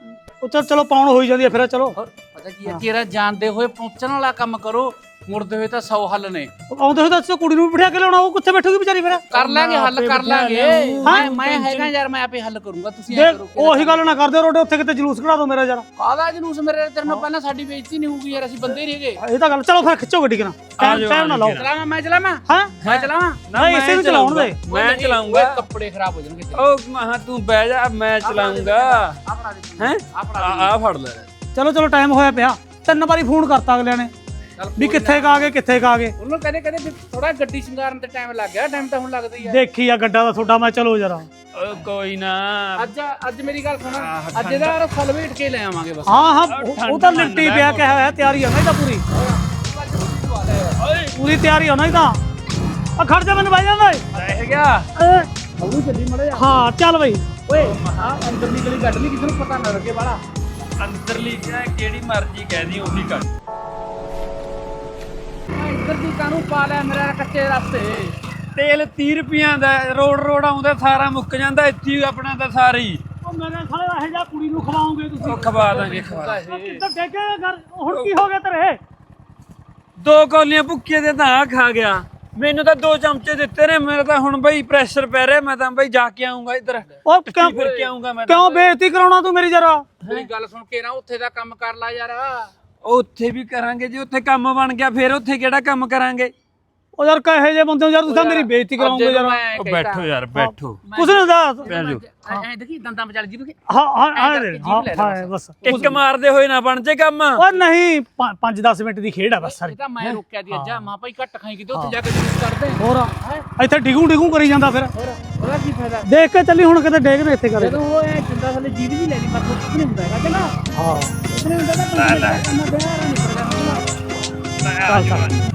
ਉਹ ਚੱਲ ਚਲੋ ਪਾਉਣ ਹੋਈ ਜਾਂਦੀ ਹੈ ਫਿਰ ਚਲੋ। ਹੋਰ ਪਤਾ ਕੀ ਹੈ ਤੇਰਾ ਜਾਣਦੇ ਹੋਏ ਪਹੁੰਚਣ ਵਾਲਾ ਕੰਮ ਕਰੋ ਮੁੜਦੇ ਹੋਏ ਤਾਂ 100 ਹੱਲ ਨੇ। ਆਉਂਦੇ ਹੋਏ ਤਾਂ ਅਸੀਂ ਕੁੜੀ ਨੂੰ ਵੀ ਬਿਠਾ ਕੇ ਲਿਆਉਣਾ ਉਹ ਕਿੱਥੇ ਬੈਠੂਗੀ ਵਿਚਾਰੀ ਫਿਰ? ਕਰ ਲਾਂਗੇ ਹੱਲ ਕਰ ਲਾਂਗੇ। ਮੈਂ ਮੈਂ ਹੈਗਾ ਯਾਰ ਮੈਂ ਆਪੇ ਹੱਲ ਕਰੂੰਗਾ ਤੁਸੀਂ ਐ ਕਰੋ ਉਹੀ ਗੱਲ ਨਾ ਕਰਦੇ ਰੋਡੇ ਉੱਥੇ ਕਿਤੇ ਜਲੂਸ ਕਢਾ ਦੋ ਮੇਰਾ ਯਾਰ। ਕਾਹਦਾ ਜਲੂਸ? ਮੇਰੇ ਤੇਰੇ ਨਾਲ ਪਹਿਲਾਂ ਸਾਡੀ ਬੇਇੱਜ਼ਤੀ ਨਹੀਂ ਹੋਊਗੀ ਯਾਰ ਅਸੀਂ ਬੰਦੇ ਹੀ ਰਹੇਗੇ ਇਹ ਤਾਂ ਗੱਲ ਚਲੋ ਫਿਰ ਖਿੱਚੋ ਗੱਡੀ ਕਿਨਾ। ਟਾਈਮ ਨਾ ਲਾਓ। ਚਲਾਵਾਂ ਮੈਂ ਚਲਾਵਾਂ? ਹਾਂ? ਮੈਂ ਚਲਾਵਾਂ? ਨਹੀਂ ਇਸੇ ਨੂੰ ਚਲਾਉਣ ਦੇ ਮੈਂ ਚਲਾਉਂਗਾ। ਕੱਪੜੇ ਖਰਾਬ ਹੋ ਜਾਣਗੇ ਉਹ ਮਹਾ ਤੂੰ ਬਹਿ ਜਾ ਮੈਂ ਚਲਾਉਂਗਾ। ਆ ਫੜਾ ਹੈ? ਲੈ। ਚਲੋ ਚਲੋ ਟਾਈਮ ਹੋਇਆ ਪਿਆ। ਤਿੰਨ ਵਾਰੀ ਫੋਨ ਕਰਤਾ ਅਗਲਿਆਂ ਨੇ। ਵੀ ਕਿੱਥੇ ਕਾ ਗਏ ਕਿੱਥੇ ਕਾ ਗਏ? ਉਹਨੂੰ ਕਦੇ ਕਦੇ ਥੋੜਾ ਗੱਡੀ ਸ਼ਿੰਗਾਰਨ ਤੇ ਟਾਈਮ ਲੱਗ ਗਿਆ ਟਾਈਮ ਤਾਂ ਹੁਣ ਲੱਗਦਾ ਹੀ ਆ। ਦੇਖੀ ਆ ਗੱਡਾ ਦਾ ਤੁਹਾਡਾ ਮੈਂ ਚਲੋ ਜਰਾ। ਓ ਕੋਈ ਨਾ। ਅੱਜ ਅੱਜ ਮੇਰੀ ਗੱਲ ਸੁਣ ਅੱਜ ਇਹਦਾ ਰਸਾ ਲਵੇਟ ਕੇ ਲੈ ਆਵਾਂਗੇ ਬਸ। ਹਾਂ ਹਾਂ ਉਹ- ਤਾਂ ਲਿੱਟੀ ਪਿਆ ਕਿਹਾ ਹੋਇਆ ਤਿਆਰੀ ਆ ਨਾ ਇਹਦਾ ਪੂਰੀ। ਪੂਰੀ ਤਿਆਰੀ ਆ ਨਾ ਇਹਦਾ। ਆ ਖੜ ਜਾ ਮੈਨੂੰ ਬਾਈ ਜਾਂਦਾ ਰਹਿ ਗਿਆ। ਉਹਨੂੰ ਚੱਲੀ ਮੜੇ ਹਾਂ ਚੱਲ ਬਈ। ਓਏ ਆ ਅੰਦਰਲੀ ਗਲੀ ਕੱਢ ਲਈ ਕਿਸੇ ਨੂੰ ਪਤਾ ਨਾ ਲੱਗੇ ਵਾਲਾ ਅੰਦਰਲੀ ਕਿਹੜੀ ਮਰਜ਼ੀ ਕਹਿਦੀ ਉਹੀ ਕਰ ਇੱਧਰ ਦੀ ਕਾਨੂੰ ਪਾ ਲਿਆ ਮੇਰਾ ਕੱਚੇ ਰਸਤੇ? ਤੇਲ 30 ਰੁਪਈਆਂ ਦਾ ਰੋਡ ਰੋਡ ਆਉਂਦਾ ਸਾਰਾ ਮੁੱਕ ਜਾਂਦਾ ਇੱਥੇ ਹੀ ਆਪਣਾ ਤਾਂ ਸਾਰੇ। ਉਹ ਮੇਰੇ ਸਾਲੇ ਇਹ ਜਾ ਕੁੜੀ ਨੂੰ ਖਵਾਓਗੇ ਤੁਸੀਂ? ਉਹ ਖਵਾ ਦਾਂਗੇ ਖਵਾ ਦਾਂਗੇ। ਕਿੱਧਰ ਡੇਗੇ ਘਰ? ਹੁਣ ਕੀ ਹੋ ਗਿਆ ਤੇਰੇ? ਦੋ ਕੌਲੀਆਂ ਭੁੱਕੀਆਂ ਦੇ ਤਾਂ ਆ ਖਾ ਗਿਆ। ਮੈਨੂੰ ਤਾਂ ਦੋ ਚਮਚੇ ਦਿੱਤੇ ਨੇ ਮੇਰਾ ਤਾਂ ਹੁਣ ਬਈ ਪ੍ਰੈਸ਼ਰ ਪੈ ਰਿਹਾ ਮੈਂ ਤਾਂ ਬਈ ਜਾ ਕੇ ਆਉਂਗਾ ਇੱਧਰ। ਉਹ ਕਿਉਂ ਫਿਰ ਕੇ ਆਉਂਗਾ ਮੈਂ ਤਾਂ। ਕਿਉਂ ਬੇਇੱਜ਼ਤੀ ਕਰਾਉਣਾ ਤੂੰ ਮੇਰੀ ਜਰਾ? ਮੇਰੀ ਗੱਲ ਸੁਣ ਕੇ ਨਾ ਉੱਥੇ ਦਾ ਕੰਮ ਕਰ ਲੈ ਯਾਰ। ਉੱਥੇ ਵੀ ਕਰਾਂਗੇ ਜੇ ਉੱਥੇ ਕੰਮ ਬਣ ਗਿਆ ਫਿਰ ਉੱਥੇ ਕਿਹੜਾ ਕੰਮ ਕਰਾਂਗੇ? ਉਹ ਯਾਰ ਕਹੇ ਜੇ ਬੰਦੇ ਹੋ ਯਾਰ ਤੁਸੀਂ ਮੇਰੀ ਬੇਇੱਜ਼ਤੀ ਕਰਾਉਂਗੇ ਯਾਰ। ਉਹ ਬੈਠੋ ਯਾਰ ਬੈਠੋ। ਕੁਛ ਨਹੀਂ ਦੱਸ ਐ ਦੇਖੀ ਦੰਦਾਂ ਵਿਚਾਲ ਜੀ ਨੂੰ ਹਾਂ ਹਾਂ ਹਾਂ ਬਸ। ਕਿੱਕ ਮਾਰਦੇ ਹੋਏ ਨਾ ਬਣ ਜੇ ਕੰਮ। ਉਹ ਨਹੀਂ 5-10 ਮਿੰਟ ਦੀ ਖੇਡ ਆ ਬਸ ਸਾਰੀ। ਤਾਂ ਮੈਂ ਰੋਕਿਆ ਦੀ ਅੱਜਾ ਮਾਂ ਭਾਈ ਘੱਟ ਖਾਈ ਕਿਤੇ ਉੱਥੇ ਜਾ ਕੇ ਜੂਸ ਕਰਦੇ ਹੋਰ ਇੱਥੇ ਡਿਗੂ ਡਿਗੂ ਕਰੀ ਜਾਂਦਾ ਫਿਰ। ਉਹਦਾ ਕੀ ਫਾਇਦਾ? ਦੇਖ ਕੇ ਚੱਲੀ ਹੁਣ ਕਿਤੇ ਡੇਗ ਨੇ ਇੱਥੇ ਕਰੇ ਜਦੋਂ ਉਹ ਇਹ ਜਿੰਦਾ ਥੱਲੇ ਜੀਵ ਨਹੀਂ ਲੈਣੀ ਪਰ ਕੁਝ ਨਹੀਂ ਹੁੰਦਾ ਹੈਗਾ ਚੰਗਾ। ਹਾਂ। ਕੁਝ ਨਹੀਂ ਹੁੰਦਾ ਤਾਂ ਕੰਮ ਬਿਆਰ ਨਹੀਂ ਕਰਦਾ ਚੱਲ ਚੱਲ।